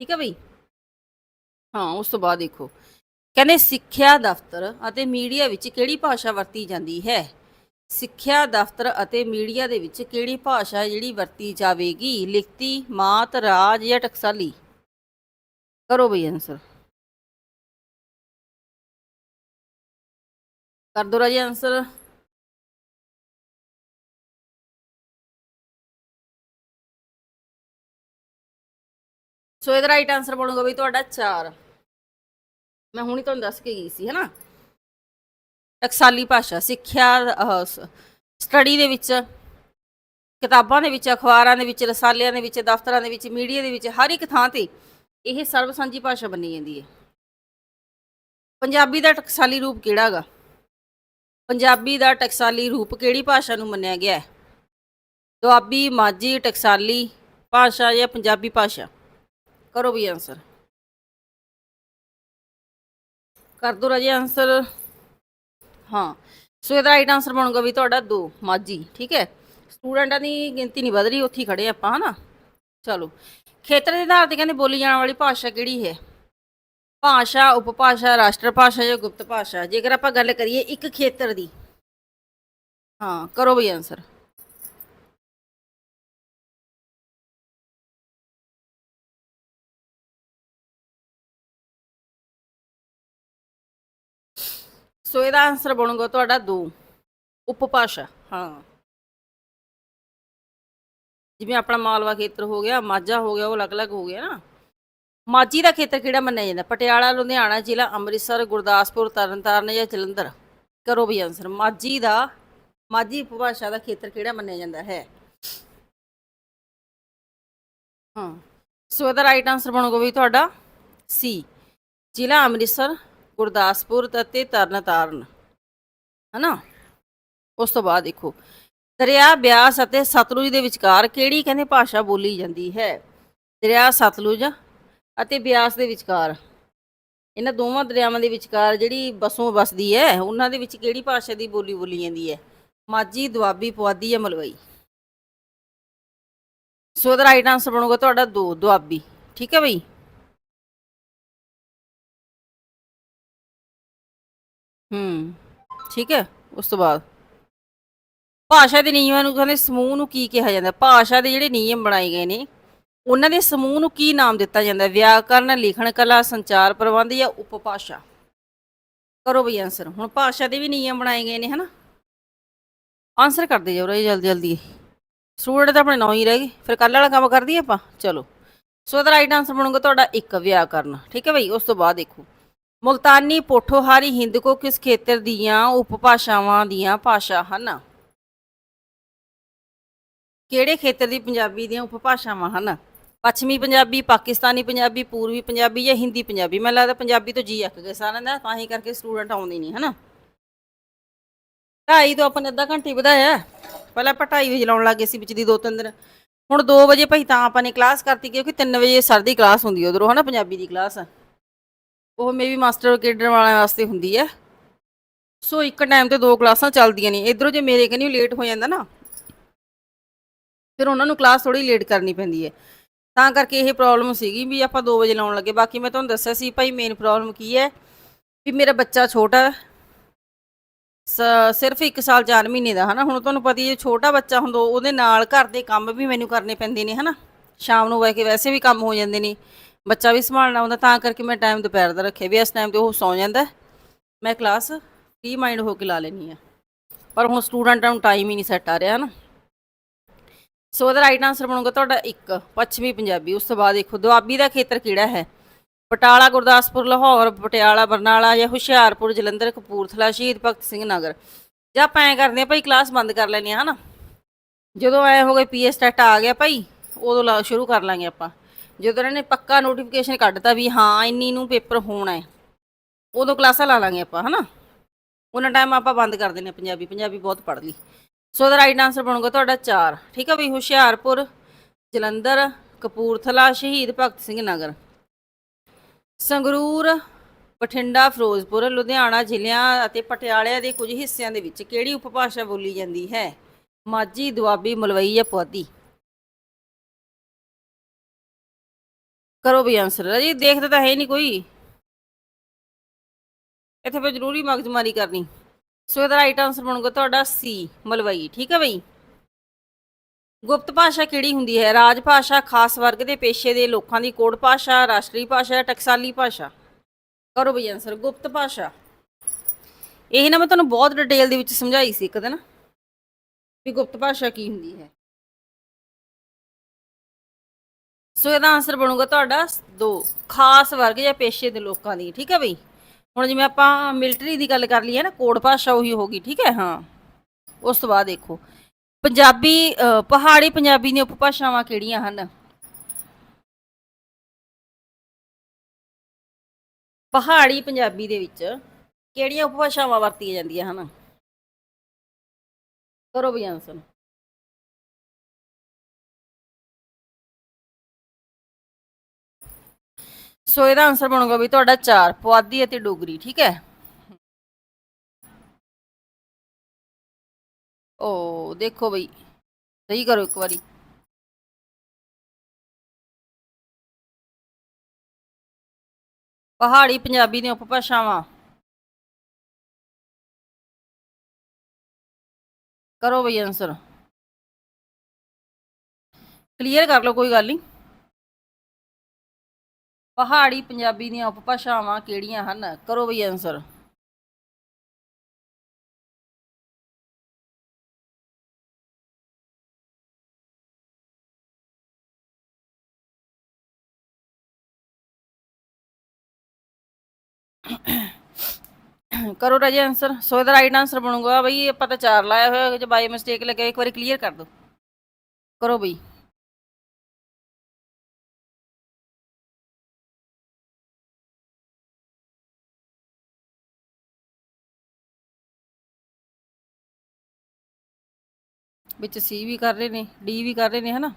ਠੀਕ ਹੈ ਬਈ? ਹਾਂ, ਉਸ ਤੋਂ ਬਾਅਦ ਦੇਖੋ। ਕਹਿੰਦੇ ਸਿੱਖਿਆ ਦਫ਼ਤਰ ਅਤੇ ਮੀਡੀਆ ਵਿੱਚ ਕਿਹੜੀ ਭਾਸ਼ਾ ਵਰਤੀ ਜਾਂਦੀ ਹੈ? ਸਿੱਖਿਆ ਦਫ਼ਤਰ ਅਤੇ ਮੀਡੀਆ ਦੇ ਵਿੱਚ ਕਿਹੜੀ ਭਾਸ਼ਾ ਜਿਹੜੀ ਵਰਤੀ ਜਾਵੇਗੀ? ਲਿਖਤੀ, ਮਾਤ, ਰਾਜ ਜਾਂ ਟਕਸਾਲੀ? ਕਰੋ ਬਈ ਆਨਸਰ ਕਰ ਦੋ ਰਾਜੀ ਆਨਸਰ ਸੋ ਇਹਦਾ ਰਾਈਟ ਆਨਸਰ ਬਣੂਗਾ ਬਈ ਤੁਹਾਡਾ 4 ਮੈਂ ਹੁਣੀ ਤੁਹਾਨੂੰ ਦੱਸ ਕੇ ਗਈ ਸੀ, ਹੈਨਾ? ਟਕਸਾਲੀ ਭਾਸ਼ਾ, ਸਿੱਖਿਆ ਸਟੱਡੀ ਦੇ ਵਿੱਚ, ਕਿਤਾਬਾਂ ਦੇ ਵਿੱਚ, ਅਖਬਾਰਾਂ ਦੇ ਵਿੱਚ, ਰਸਾਲਿਆਂ ਦੇ ਵਿੱਚ, ਦਫ਼ਤਰਾਂ ਦੇ ਵਿੱਚ, ਮੀਡੀਆ ਦੇ ਵਿੱਚ, ਹਰ ਇੱਕ ਥਾਂ ਤੇ ਇਹ ਸਰਬ ਸਾਂਝੀ ਭਾਸ਼ਾ ਮੰਨੀ ਜਾਂਦੀ ਹੈ। ਪੰਜਾਬੀ ਦਾ ਟਕਸਾਲੀ ਰੂਪ ਕਿਹੜਾ ਹੈਗਾ ਪੰਜਾਬੀ ਦਾ ਟਕਸਾਲੀ ਰੂਪ ਕਿਹੜੀ ਭਾਸ਼ਾ ਨੂੰ ਮੰਨਿਆ ਗਿਆ ਹੈ? ਦੁਆਬੀ, ਮਾਝੀ, ਟਕਸਾਲੀ ਭਾਸ਼ਾ ਜਾਂ ਪੰਜਾਬੀ ਭਾਸ਼ਾ? ਕਰੋ ਵੀ ਆਨਸਰ ਕਰ ਦੋ ਰਾਜੇ ਆਨਸਰ ਹਾਂ ਸੋ ਇਹਦਾ ਰਾਈਟ ਆਨਸਰ ਬਣੂਗਾ ਵੀ ਤੁਹਾਡਾ 2 ਮਾਝੀ, ਠੀਕ ਹੈ? ਸਟੂਡੈਂਟਾਂ ਦੀ ਗਿਣਤੀ ਨਹੀਂ ਵਧ ਰਹੀ, ਉੱਥੇ ਹੀ ਖੜੇ ਆਪਾਂ, ਹਨਾ? ਚਲੋ, ਖੇਤਰ ਦੇ ਆਧਾਰ ਤੇ ਕਹਿੰਦੇ ਬੋਲੀ ਜਾਣ ਵਾਲੀ ਭਾਸ਼ਾ ਕਿਹੜੀ ਹੈ? ਭਾਸ਼ਾ, ਉਪਭਾਸ਼ਾ ਰਾਸ਼ਟਰ ਭਾਸ਼ਾ ਜਾਂ ਗੁਪਤ ਭਾਸ਼ਾ? ਜੇਕਰ ਆਪਾਂ ਗੱਲ ਕਰੀਏ ਇੱਕ ਖੇਤਰ ਦੀ, ਹਾਂ, ਕਰੋ ਬਈ ਆਨਸਰ ਸੋ ਇਹਦਾ ਆਨਸਰ ਬਣੂਗਾ ਤੁਹਾਡਾ 2 ਉਪਭਾਸ਼ਾ, ਹਾਂ। ਜਿਵੇਂ ਆਪਣਾ ਮਾਲਵਾ ਖੇਤਰ ਹੋ ਗਿਆ, ਮਾਝਾ ਹੋ ਗਿਆ, ਉਹ ਅਲੱਗ-ਅਲੱਗ ਹੋ ਗਿਆ ਨਾ। ਮਾਝੀ ਦਾ ਖੇਤਰ ਕਿਹੜਾ ਮੰਨਿਆ ਜਾਂਦਾ? ਪਟਿਆਲਾ, ਲੁਧਿਆਣਾ ਜ਼ਿਲ੍ਹਾ, ਅੰਮ੍ਰਿਤਸਰ, ਗੁਰਦਾਸਪੁਰ, ਤਰਨਤਾਰਨ ਜਾਂ ਜਲੰਧਰ? ਕਰੋ ਵੀ ਆਨਸਰ ਮਾਝੀ ਦਾ, ਮਾਝੀ ਉਪਭਾਸ਼ਾ ਦਾ ਖੇਤਰ ਕਿਹੜਾ ਮੰਨਿਆ ਜਾਂਦਾ ਹੈ? ਹਾਂ। ਸੋ ਇਹਦਾ ਰਾਈਟ ਆਨਸਰ ਬਣੂਗਾ ਵੀ ਤੁਹਾਡਾ ਸੀ। ਜ਼ਿਲ੍ਹਾ ਅੰਮ੍ਰਿਤਸਰ ਗੁਰਦਾਸਪੁਰ ਅਤੇ ਤਰਨਤਾਰਨ, ਹਨਾ? ਉਸ ਤੋਂ ਬਾਅਦ ਦੇਖੋ, ਦਰਿਆ, ਬਿਆਸ ਅਤੇ ਸਤਲੁਜ ਦੇ ਵਿਚਕਾਰ ਕਿਹੜੀ ਕਹਿੰਦੇ ਭਾਸ਼ਾ ਬੋਲੀ ਜਾਂਦੀ ਹੈ? ਦਰਿਆ, ਸਤਲੁਜ ਅਤੇ ਬਿਆਸ ਦੇ ਵਿਚਕਾਰ। ਇਹਨਾਂ ਦੋਵਾਂ ਦਰਿਆਵਾਂ ਦੇ ਵਿਚਕਾਰ ਜਿਹੜੀ ਬਸੋਂ ਵਸਦੀ ਹੈ, ਉਹਨਾਂ ਦੇ ਵਿੱਚ ਕਿਹੜੀ ਭਾਸ਼ਾ ਦੀ ਬੋਲੀ ਬੋਲੀ ਜਾਂਦੀ ਹੈ? ਮਾਝੀ, ਦੁਆਬੀ, ਪੁਆਧੀ ਜਾਂ Malwai? So the right answer ਬਣੂਗਾ ਤੁਹਾਡਾ 2 ਦੁਆਬੀ। ਠੀਕ ਹੈ ਬਈ? ਹੂੰ, ਠੀਕ ਹੈ, ਉਸ ਤੋਂ ਬਾਅਦ। ਭਾਸ਼ਾ ਦੇ ਨਿਯਮਾਂ ਨੂੰ ਕਹਿੰਦੇ, ਸਮੂਹ ਨੂੰ ਕੀ ਕਿਹਾ ਜਾਂਦਾ? ਭਾਸ਼ਾ ਦੇ ਜਿਹੜੇ ਨਿਯਮ ਬਣਾਏ ਗਏ ਨੇ, ਉਹਨਾਂ ਦੇ ਸਮੂਹ ਨੂੰ ਕੀ ਨਾਮ ਦਿੱਤਾ ਜਾਂਦਾ? ਵਿਆਕਰਨ, ਲਿਖਣ, ਕਲਾ, ਸੰਚਾਰ, ਪ੍ਰਬੰਧ ਜਾਂ ਉਪਭਾਸ਼ਾ? ਕਰੋ ਬਈ ਆਂਸਰ ਹੁਣ ਭਾਸ਼ਾ ਦੇ ਵੀ ਨਿਯਮ ਬਣਾਏ ਗਏ ਨੇ, ਹਨਾ? ਆਂਸਰ ਕਰਦੇ ਜਾਓ ਰੇ ਜਲਦੀ ਜਲਦੀ। ਸਟੂਡੈਂਟ ਤਾਂ ਆਪਣੇ ਨੌ ਹੀ ਰਹਿ ਗਏ, ਫਿਰ ਕੱਲ੍ਹ ਵਾਲਾ ਕੰਮ ਕਰਦੀ ਆਪਾਂ? ਚਲੋ। ਸੋ, ਇਹਦਾ ਰਾਈਟ ਆਂਸਰ ਬਣੂਗਾ ਤੁਹਾਡਾ ਇੱਕ, ਵਿਆਕਰਨ। ਠੀਕ ਹੈ ਬਈ? ਉਸ ਤੋਂ ਬਾਅਦ ਦੇਖੋ। ਮੁਲਤਾਨੀ ਪੋਠੋਹਾਰੀ ਹਿੰਦਕੋ ਕਿਸ ਖੇਤਰ ਦੀਆਂ ਉਪਭਾਸ਼ਾਵਾਂ ਦੀਆਂ ਭਾਸ਼ਾ ਹਨ? ਕਿਹੜੇ ਖੇਤਰ ਦੀ ਪੰਜਾਬੀ ਦੀਆਂ ਉਪਭਾਸ਼ਾਵਾਂ ਹਨ? ਪੱਛਮੀ ਪੰਜਾਬੀ, ਪਾਕਿਸਤਾਨੀ ਪੰਜਾਬੀ, ਪੂਰਬੀ ਪੰਜਾਬੀ ਜਾਂ ਹਿੰਦੀ ਪੰਜਾਬੀ? ਮੈਨੂੰ ਲੱਗਦਾ ਪੰਜਾਬੀ ਤੋਂ ਜੀ ਅੱਕ ਗਏ ਸਾਰਿਆਂ ਦਾ, ਤਾਂ ਹੀ ਕਰਕੇ ਸਟੂਡੈਂਟ ਆਉਂਦੇ ਨਹੀਂ, ਹਨਾ? ਢਾਈ ਤੋਂ ਆਪਾਂ ਨੇ ਅੱਧਾ ਘੰਟੇ ਵਧਾਇਆ। ਪਹਿਲਾਂ ਆਪਾਂ ਢਾਈ ਵਜੇ ਲਾਉਣ ਲੱਗੇ ਸੀ ਵਿੱਚ ਦੀ ਦੋ ਤਿੰਨ ਦਿਨ ਹੁਣ 2 ਵਜੇ ਭਾਈ ਤਾਂ ਆਪਾਂ ਨੇ ਕਲਾਸ ਕਰਤੀ, ਕਿਉਂਕਿ 3 ਵਜੇ ਸਰ ਦੀ ਕਲਾਸ ਹੁੰਦੀ ਉਧਰੋਂ, ਹਨਾ, ਪੰਜਾਬੀ ਦੀ ਕਲਾਸ ਉਹ ਮੇਬੀ ਮਾਸਟਰ ਕੇਡਰ ਵਾਲਿਆਂ ਵਾਸਤੇ ਹੁੰਦੀ ਹੈ। ਸੋ ਇੱਕ ਟਾਈਮ ਤੇ ਦੋ ਕਲਾਸਾਂ ਚੱਲਦੀਆਂ ਨੇ। ਇਧਰੋਂ ਜੇ ਮੇਰੇ ਕਨੀ ਲੇਟ ਹੋ ਜਾਂਦਾ ਨਾ, ਫਿਰ ਉਹਨਾਂ ਨੂੰ ਕਲਾਸ ਥੋੜੀ ਲੇਟ ਕਰਨੀ ਪੈਂਦੀ ਹੈ। ਤਾਂ ਕਰਕੇ ਇਹ ਪ੍ਰੋਬਲਮ ਸੀਗੀ ਵੀ ਆਪਾਂ 2 ਵਜੇ ਲਾਉਣ ਲੱਗੇ। ਬਾਕੀ ਮੈਂ ਤੁਹਾਨੂੰ ਦੱਸਿਆ ਸੀ ਭਾਈ ਮੇਨ ਪ੍ਰੋਬਲਮ ਕੀ ਹੈ ਵੀ ਮੇਰਾ ਬੱਚਾ ਛੋਟਾ ਸ- ਸਿਰਫ 1 ਸਾਲ 4 ਮਹੀਨੇ ਦਾ, ਹਨਾ? ਹੁਣ ਤੁਹਾਨੂੰ ਪਤਾ ਹੀ ਹੈ, ਛੋਟਾ ਬੱਚਾ ਹੁੰਦਾ, ਉਹਦੇ ਨਾਲ ਘਰ ਦੇ ਕੰਮ ਵੀ ਮੈਨੂੰ ਕਰਨੇ ਪੈਂਦੇ ਨੇ, ਹਨਾ? ਸ਼ਾਮ ਨੂੰ ਬਹਿ ਕੇ ਵੈਸੇ ਵੀ ਕੰਮ ਹੋ ਜਾਂਦੇ ਨੇ। ਬੱਚਾ ਵੀ ਸੰਭਾਲਣਾ ਹੁੰਦਾ, ਤਾਂ ਕਰਕੇ ਮੈਂ ਟਾਈਮ ਦੁਪਹਿਰ ਦਾ ਰੱਖਿਆ ਵੀ ਇਸ ਟਾਈਮ ਤੇ ਉਹ ਸੌ ਜਾਂਦਾ ਮੈਂ ਕਲਾਸ ਫ੍ਰੀ ਮਾਈਂਡ ਹੋ ਕੇ ਲਾ ਲੈਣੀ ਆ ਪਰ ਹੁਣ ਸਟੂਡੈਂਟਾਂ ਨੂੰ ਟਾਈਮ ਹੀ ਨਹੀਂ ਸੈੱਟ ਆ ਰਿਹਾ ਨਾ। ਸੋ ਇਹਦਾ ਰਾਈਟ ਆਨਸਰ ਬਣੂਗਾ ਤੁਹਾਡਾ 1 ਪੱਛਮੀ ਪੰਜਾਬੀ। ਉਸ ਤੋਂ ਬਾਅਦ ਦੇਖੋ, ਦੁਆਬੀ ਦਾ ਖੇਤਰ ਕਿਹੜਾ ਹੈ? ਬਟਾਲਾ ਗੁਰਦਾਸਪੁਰ, ਲਾਹੌਰ, ਪਟਿਆਲਾ, ਬਰਨਾਲਾ ਜਾਂ ਹੁਸ਼ਿਆਰਪੁਰ, ਜਲੰਧਰ, ਕਪੂਰਥਲਾ, ਸ਼ਹੀਦ ਭਗਤ ਸਿੰਘ ਨਗਰ। ਜਾਂ ਆਪਾਂ ਐਂ ਕਰਦੇ ਆ ਭਾਈ ਕਲਾਸ ਬੰਦ ਕਰ ਲੈਣੀ ਆ ਹਨਾ। ਜਦੋਂ ਐ ਹੋ ਗਏ ਪੀਐਸ ਟੈਟ ਆ ਗਿਆ ਭਾਈ, ਉਦੋਂ ਲਾ, ਸ਼ੁਰੂ ਕਰ ਲਾਂਗੇ ਆਪਾਂ। ਜਦੋਂ ਇਹਨਾਂ ਨੇ ਪੱਕਾ ਨੋਟੀਫਿਕੇਸ਼ਨ ਕੱਢਤਾ ਵੀ ਹਾਂ, ਇੰਨੀ ਨੂੰ ਪੇਪਰ ਹੋਣਾ ਹੈ। ਉਦੋਂ ਕਲਾਸਾਂ ਲਾ ਲਾਂਗੇ ਆਪਾਂ, ਹਨਾ? ਉਹਨਾਂ ਟਾਈਮ ਆਪਾਂ ਬੰਦ ਕਰ ਦਿੰਦੇ ਹਾਂ ਪੰਜਾਬੀ ਪੰਜਾਬੀ ਬਹੁਤ ਪੜ੍ਹ ਲਈ। ਸੋ ਦਾ ਰਾਈਟ ਆਨਸਰ ਬਣੂਗਾ ਤੁਹਾਡਾ 4 ਠੀਕ ਆ ਵੀ ਹੁਸ਼ਿਆਰਪੁਰ, ਜਲੰਧਰ, ਕਪੂਰਥਲਾ, ਸ਼ਹੀਦ ਭਗਤ ਸਿੰਘ ਨਗਰ। ਸੰਗਰੂਰ, ਬਠਿੰਡਾ, ਫਿਰੋਜ਼ਪੁਰ, ਲੁਧਿਆਣਾ ਜ਼ਿਲ੍ਹਿਆਂ ਅਤੇ ਪਟਿਆਲੇ ਦੇ ਕੁਝ ਹਿੱਸਿਆਂ ਦੇ ਵਿੱਚ ਕਿਹੜੀ ਉਪਭਾਸ਼ਾ ਬੋਲੀ ਜਾਂਦੀ ਹੈ? ਮਾਝੀ, ਦੁਆਬੀ, ਮਲਵਈ ਜਾਂ ਪੁਆਧੀ? ਕਰੋ ਵੀ ਆਨਸਰ ਜੀ ਦੇਖਦੇ ਤਾਂ ਹੈ ਨਹੀਂ ਕੋਈ। ਇੱਥੇ ਫਿਰ ਜ਼ਰੂਰੀ ਮਗਜਮਾਰੀ ਕਰਨੀ। ਸੋ ਇਹਦਾ ਰਾਈਟ ਆਨਸਰ ਬਣੂਗਾ ਤੁਹਾਡਾ ਸੀ ਮਲਵਈ। ਠੀਕ ਹੈ ਬਈ? ਗੁਪਤ ਭਾਸ਼ਾ ਕਿਹੜੀ ਹੁੰਦੀ ਹੈ? ਰਾਜ ਭਾਸ਼ਾ, ਖਾਸ ਵਰਗ ਦੇ ਪੇਸ਼ੇ ਦੇ, ਲੋਕਾਂ ਦੀ ਕੋਡ ਭਾਸ਼ਾ, ਰਾਸ਼ਟਰੀ ਭਾਸ਼ਾ, ਟਕਸਾਲੀ ਭਾਸ਼ਾ? ਕਰੋ ਬਈ ਆਨਸਰ ਗੁਪਤ ਭਾਸ਼ਾ। ਇਹ ਨਾ ਮੈਂ ਤੁਹਾਨੂੰ ਬਹੁਤ ਡਿਟੇਲ ਦੇ ਵਿੱਚ ਸਮਝਾਈ ਸੀ ਇੱਕ ਦਿਨ ਵੀ ਗੁਪਤ ਭਾਸ਼ਾ ਕੀ ਹੁੰਦੀ ਹੈ। ਸੋ ਇਹਦਾ ਆਨਸਰ ਬਣੂਗਾ ਤੁਹਾਡਾ 2 ਖਾਸ ਵਰਗ ਜਾਂ ਪੇਸ਼ੇ ਦੇ ਲੋਕਾਂ ਦੀ, ਠੀਕ ਹੈ ਬਈ? ਹੁਣ ਜਿਵੇਂ ਆਪਾਂ ਮਿਲਟਰੀ ਦੀ ਗੱਲ ਕਰ ਲਈ ਹੈ ਨਾ, ਕੋਡ ਭਾਸ਼ਾ ਉਹੀ ਹੋਗੀ ਠੀਕ ਹੈ? ਹਾਂ। ਉਸ ਤੋਂ ਬਾਅਦ ਦੇਖੋ। ਪੰਜਾਬੀ ਪਹਾੜੀ ਪੰਜਾਬੀ ਦੀਆਂ ਉਪਭਾਸ਼ਾਵਾਂ ਕਿਹੜੀਆਂ ਹਨ? ਪਹਾੜੀ ਪੰਜਾਬੀ ਦੇ ਵਿੱਚ ਕਿਹੜੀਆਂ ਉਪਭਾਸ਼ਾਵਾਂ ਵਰਤੀਆਂ ਜਾਂਦੀਆਂ ਹਨ? ਕਰੋ ਵੀ ਆਨਸਰ ਸੋ ਇਹਦਾ ਆਨਸਰ ਬਣੂਗਾ ਵੀ ਤੁਹਾਡਾ 4 ਪੁਆਧੀ ਅਤੇ ਡੋਗਰੀ, ਠੀਕ ਹੈ? ਓ, ਦੇਖੋ ਬਈ, ਸਹੀ ਕਰੋ ਇੱਕ ਵਾਰੀ। ਪਹਾੜੀ ਪੰਜਾਬੀ ਦੀਆਂ ਉਪਭਾਸ਼ਾਵਾਂ। ਕਰੋ ਬਈ ਆਨਸਰ ਕਲੀਅਰ ਕਰ ਲਓ, ਕੋਈ ਗੱਲ ਨਹੀਂ। ਪਹਾੜੀ ਪੰਜਾਬੀ ਦੀਆਂ ਉਪਭਾਸ਼ਾਵਾਂ ਕਿਹੜੀਆਂ ਹਨ? ਕਰੋ ਬਈ ਆਨਸਰ ਕਰੋ ਰਾਜੇ ਆਨਸਰ ਸੋ ਇਹਦਾ ਰਾਈਟ ਆਨਸਰ ਬਣੂਗਾ। ਬਈ ਆਪਾਂ ਤਾਂ ਚਾਰ ਲਾਇਆ ਹੋਇਆ, ਜੇ ਬਾਈ ਮਿਸਟੇਕ ਲੱਗਿਆ, ਇੱਕ ਵਾਰੀ ਕਲੀਅਰ ਕਰ ਦਿਓ। ਕਰੋ ਬਈ। ਵਿੱਚ ਸੀ ਵੀ ਕਰ ਰਹੇ ਨੇ ਡੀ ਵੀ ਕਰ ਰਹੇ ਨੇ, ਹਨਾ?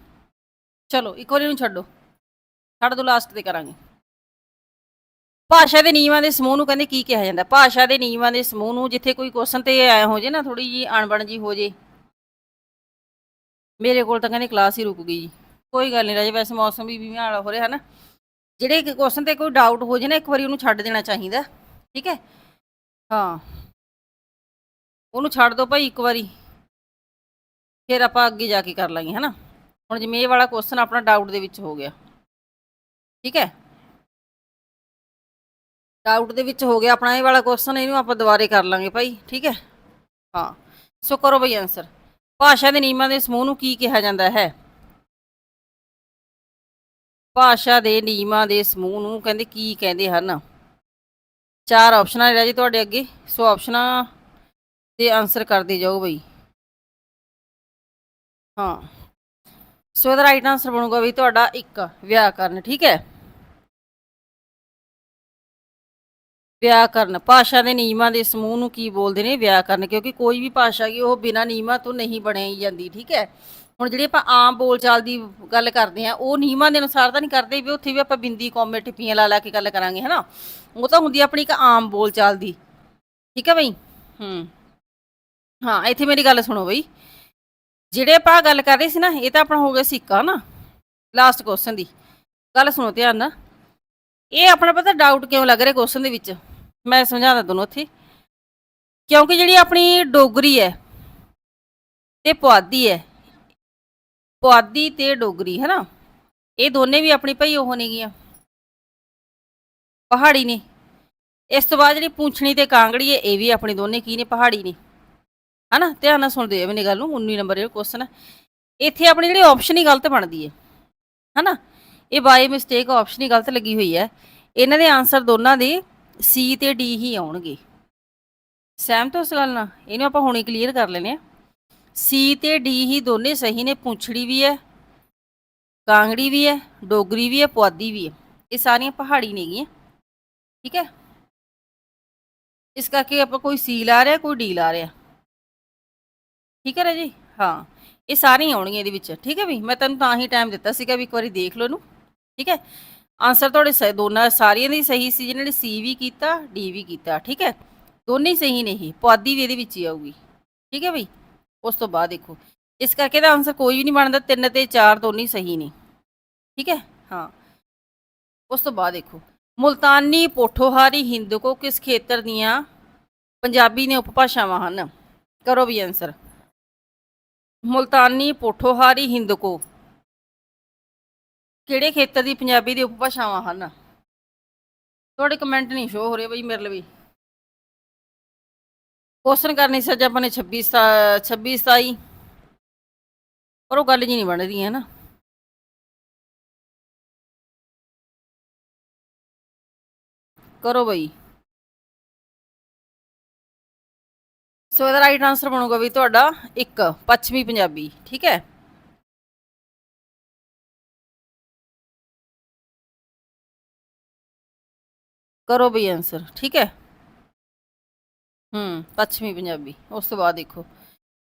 ਚਲੋ, ਇੱਕ ਵਾਰੀ ਨੂੰ ਛੱਡੋ। ਛੱਡ ਦੋ ਲਾਸਟ ਤੇ ਕਰਾਂਗੇ। ਭਾਸ਼ਾ ਦੇ ਨਿਯਮਾਂ ਦੇ ਸਮੂਹ ਨੂੰ ਕਹਿੰਦੇ ਕੀ ਕਿਹਾ ਜਾਂਦਾ? ਭਾਸ਼ਾ ਦੇ ਨਿਯਮਾਂ ਦੇ ਸਮੂਹ ਨੂੰ ਜਿੱਥੇ ਕੋਈ ਕੁਐਸਚਨ ਤੇ ਆਇਆ ਹੋ ਜੇ ਨਾ ਥੋੜੀ ਜੀ ਅਣਬਣ ਜੀ ਹੋ ਜੇ। ਮੇਰੇ ਕੋਲ ਤਾਂ ਕਹਿੰਦੇ ਕਲਾਸ ਹੀ ਰੁਕ ਗਈ ਜੀ। ਕੋਈ ਗੱਲ ਨਹੀਂ ਰਾਜੇ, ਵੈਸੇ ਮੌਸਮ ਵੀ ਵੀ ਹਾਲ ਹੋ ਰਿਹਾ ਹੈ ਨਾ। ਜਿਹੜੇ ਕੁਐਸਚਨ ਤੇ ਕੋਈ ਡਾਊਟ ਹੋ ਜੇ ਨਾ, ਇੱਕ ਵਾਰੀ ਉਹਨੂੰ ਛੱਡ ਦੇਣਾ ਚਾਹੀਦਾ। ਠੀਕ ਹੈ? ਹਾਂ। ਉਹਨੂੰ ਛੱਡ ਦਿਓ ਭਾਈ, ਇੱਕ ਵਾਰੀ। ਫਿਰ ਆਪਾਂ ਅੱਗੇ ਜਾ ਕੇ ਕਰ ਲਾਂਗੇ, ਹਨਾ? ਹੁਣ ਜਿਵੇਂ ਇਹ ਵਾਲਾ ਕੁਐਸਚਨ ਆਪਣਾ ਡਾਊਟ ਦੇ ਵਿੱਚ ਹੋ ਗਿਆ। ਠੀਕ ਹੈ? ਡਾਊਟ ਦੇ ਵਿੱਚ ਹੋ ਗਿਆ ਆਪਣਾ ਇਹ ਵਾਲਾ ਕੁਐਸਚਨ ਇਹਨੂੰ ਆਪਾਂ ਦੁਬਾਰੇ ਕਰ ਲਾਂਗੇ ਭਾਈ, ਠੀਕ ਹੈ? ਹਾਂ, ਸੋ ਕਰੋ ਬਈ ਆਨਸਰ ਭਾਸ਼ਾ ਦੇ ਨਿਯਮਾਂ ਦੇ ਸਮੂਹ ਨੂੰ ਕੀ ਕਿਹਾ ਜਾਂਦਾ ਹੈ? ਭਾਸ਼ਾ ਦੇ ਨਿਯਮਾਂ ਦੇ ਸਮੂਹ ਨੂੰ ਕਹਿੰਦੇ ਕੀ ਕਹਿੰਦੇ ਹਨ? ਚਾਰ ਆਪਸ਼ਨਾਂ ਨੇ ਜੀ ਤੁਹਾਡੇ ਅੱਗੇ, ਸੋ ਆਪਸ਼ਨਾਂ ਦੇ ਆਨਸਰ ਕਰਦੇ ਜਾਓ ਬਈ। ਹਾਂ। ਸੋ ਇਹਦਾ ਰਾਈਟ ਆਨਸਰ ਬਣੂਗਾ ਵੀ ਤੁਹਾਡਾ ਇੱਕ ਵਿਆਕਰਨ, ਠੀਕ ਹੈ? ਵਿਆਕਰਨ, ਭਾਸ਼ਾ ਦੇ ਨਿਯਮਾਂ ਦੇ ਸਮੂਹ ਨੂੰ ਕੀ ਬੋਲਦੇ ਨੇ? ਵਿਆਕਰਨ, ਕਿਉਂਕਿ ਕੋਈ ਵੀ ਭਾਸ਼ਾ ਕੀ ਉਹ ਬਿਨਾਂ ਨਿਯਮਾਂ ਤੋਂ ਨਹੀਂ ਬਣਾਈ ਜਾਂਦੀ, ਠੀਕ ਹੈ? ਹੁਣ ਜਿਹੜੀ ਆਪਾਂ ਆਮ ਬੋਲਚਾਲ ਦੀ ਗੱਲ ਕਰਦੇ ਆ ਉਹ ਨਿਯਮਾਂ ਦੇ ਅਨੁਸਾਰ ਤਾਂ ਨਹੀਂ ਕਰਦੇ, ਵੀ ਉੱਥੇ ਵੀ ਆਪਾਂ ਬਿੰਦੀ, ਕੌਮੇ, ਟਿੱਪੀਆਂ ਲਾ ਲਾ ਕੇ ਗੱਲ ਕਰਾਂਗੇ, ਹਨਾ? ਉਹ ਤਾਂ ਹੁੰਦੀ ਆ ਆਪਣੀ ਇੱਕ ਆਮ ਬੋਲਚਾਲ ਦੀ, ਠੀਕ ਹੈ ਬਈ? ਹੂੰ। ਹਾਂ, ਇੱਥੇ ਮੇਰੀ ਗੱਲ ਸੁਣੋ ਬਈ। ਜਿਹੜੇ ਆਪਾਂ ਗੱਲ ਕਰ ਰਹੇ ਸੀ ਨਾ, ਇਹ ਤਾਂ ਆਪਣਾ ਹੋ ਗਿਆ ਸਿੱਕਾ ਨਾ ਲਾਸਟ ਕੁਐਸਚਨ ਦੀ। ਗੱਲ ਸੁਣੋ ਧਿਆਨ ਨਾਲ। ਇਹ ਆਪਣਾ ਪਤਾ ਡਾਊਟ ਕਿਉਂ ਲੱਗ ਰਿਹਾ ਕੁਐਸਚਨ ਦੇ ਵਿੱਚ? ਮੈਂ ਸਮਝਾਉਂਦਾ ਤੁਹਾਨੂੰ ਉੱਥੇ। ਕਿਉਂਕਿ ਜਿਹੜੀ ਆਪਣੀ ਡੋਗਰੀ ਹੈ ਤੇ ਪੁਆਧੀ ਹੈ, ਪੁਆਧੀ ਤੇ ਡੋਗਰੀ ਹੈ ਨਾ ਇਹ ਦੋਨੇ ਵੀ ਆਪਣੀ ਭਈ ਉਹ ਨੇਗੀਆਂ। ਪਹਾੜੀ ਨੇ। ਇਸ ਤੋਂ ਬਾਅਦ ਜਿਹੜੀ ਪੂੰਛਣੀ ਤੇ ਕਾਂਗੜੀ ਹੈ, ਇਹ ਵੀ ਆਪਣੀ ਦੋਨੇ ਕੀ ਨੇ? ਪਹਾੜੀ ਨੇ। ਹਨਾ? ਧਿਆਨ ਨਾਲ ਸੁਣਦੇ ਆ ਮੇਰੀ ਗੱਲ ਨੂੰ 19 ਨੰਬਰ ਇਹ ਕੁਐਸਚਨ ਹੈ ਇੱਥੇ ਆਪਣੀ ਜਿਹੜੀ ਆਪਸ਼ਨ ਹੀ ਗਲਤ ਬਣਦੀ ਹੈ ਹਨਾ? ਇਹ ਬਾਈ ਮਿਸਟੇਕ ਆਪਸ਼ਨ ਹੀ ਗਲਤ ਲੱਗੀ ਹੋਈ ਹੈ ਇਹਨਾਂ ਦੇ ਆਨਸਰ ਦੋਨਾਂ ਦੇ ਸੀ ਤੇ ਡੀ ਹੀ ਆਉਣਗੇ। ਸਹਿਮਤ ਹੋ ਇਸ ਗੱਲ ਨਾਲ? ਇਹਨੂੰ ਆਪਾਂ ਹੁਣੇ ਕਲੀਅਰ ਕਰ ਲੈਨੇ ਆ ਸੀ ਤੇ ਡੀ ਹੀ ਦੋਨੇ ਸਹੀ ਨੇ, ਪੁੰਛੜੀ ਵੀ ਹੈ ਕਾਂਗੜੀ ਵੀ ਹੈ ਡੋਗਰੀ ਵੀ ਹੈ ਪੁਆਧੀ ਵੀ ਹੈ ਇਹ ਸਾਰੀਆਂ ਪਹਾੜੀ ਨੇਗੀਆਂ ਠੀਕ ਹੈ ਇਸ ਕਰਕੇ ਆਪਾਂ ਕੋਈ ਸੀ ਲਾ ਰਿਹਾ, ਕੋਈ ਡੀ ਲਾ ਰਿਹਾ। ਠੀਕ ਹੈ ਨਾ ਜੀ? ਹਾਂ, ਇਹ ਸਾਰੀਆਂ ਆਉਣਗੀਆਂ ਇਹਦੇ ਵਿੱਚ, ਠੀਕ ਹੈ ਵੀ? ਮੈਂ ਤੁਹਾਨੂੰ ਤਾਂ ਹੀ ਟਾਈਮ ਦਿੱਤਾ ਸੀਗਾ ਵੀ ਇੱਕ ਵਾਰੀ ਦੇਖ ਲਓ ਇਹਨੂੰ, ਠੀਕ ਹੈ? ਆਨਸਰ ਤੁਹਾਡੇ ਸ- ਦੋਨਾਂ ਸਾਰੀਆਂ ਦੀ ਸਹੀ ਸੀ, ਜਿਹਨਾਂ ਨੇ ਸੀ ਵੀ ਕੀਤਾ ਡੀ ਵੀ ਕੀਤਾ, ਠੀਕ ਹੈ? ਦੋਨੇ ਹੀ ਸਹੀ ਨੇ ਇਹ, ਪੁਆਧੀ ਵੀ ਇਹਦੇ ਵਿੱਚ ਹੀ ਆਊਗੀ, ਠੀਕ ਹੈ ਬਈ ਉਸ ਤੋਂ ਬਾਅਦ ਦੇਖੋ, ਇਸ ਕਰਕੇ ਇਹਦਾ ਆਨਸਰ ਕੋਈ ਵੀ ਨਹੀਂ ਬਣਦਾ, ਤਿੰਨ ਤੇ ਚਾਰ ਦੋਨੇ ਹੀ ਸਹੀ ਨੇ, ਠੀਕ ਹੈ? ਹਾਂ। ਉਸ ਤੋਂ ਬਾਅਦ ਦੇਖੋ, ਮੁਲਤਾਨੀ ਪੋਠੋਹਾਰੀ ਹਿੰਦਕੋ ਕਿਸ ਖੇਤਰ ਦੀਆਂ ਪੰਜਾਬੀ ਨੇ ਉਪਭਾਸ਼ਾਵਾਂ ਹਨ? ਕਰੋ ਵੀ ਆਨਸਰ ਮੁਲਤਾਨੀ ਪੋਠੋਹਾਰੀ ਹਿੰਦਕੋ ਕਿਹੜੇ ਖੇਤਰ ਦੀ ਪੰਜਾਬੀ ਦੀ ਉਪਭਾਸ਼ਾਵਾਂ ਹਨ? ਤੁਹਾਡੇ ਕਮੈਂਟ ਨਹੀਂ ਸ਼ੋ ਹੋ ਰਹੇ ਬਈ ਮੇਰੇ ਲਈ ਕੁਐਸਚਨ ਕਰਨੀ ਸੀ ਅੱਜ ਆਪਾਂ ਨੇ 26 26 27 ਪਰ ਉਹ ਗੱਲ ਜੀ ਨਹੀਂ ਬਣ ਰਹੀ ਹੈ ਨਾ। ਕਰੋ ਬਈ। ਸੋ ਇਹਦਾ ਰਾਈਟ ਆਨਸਰ ਬਣੂਗਾ ਵੀ ਤੁਹਾਡਾ ਇੱਕ, ਪੱਛਮੀ ਪੰਜਾਬੀ, ਠੀਕ ਹੈ? ਕਰੋ ਬਈ ਆਨਸਰ ਠੀਕ ਹੈ? ਹੂੰ, ਪੱਛਮੀ ਪੰਜਾਬੀ, ਉਸ ਤੋਂ ਬਾਅਦ ਦੇਖੋ।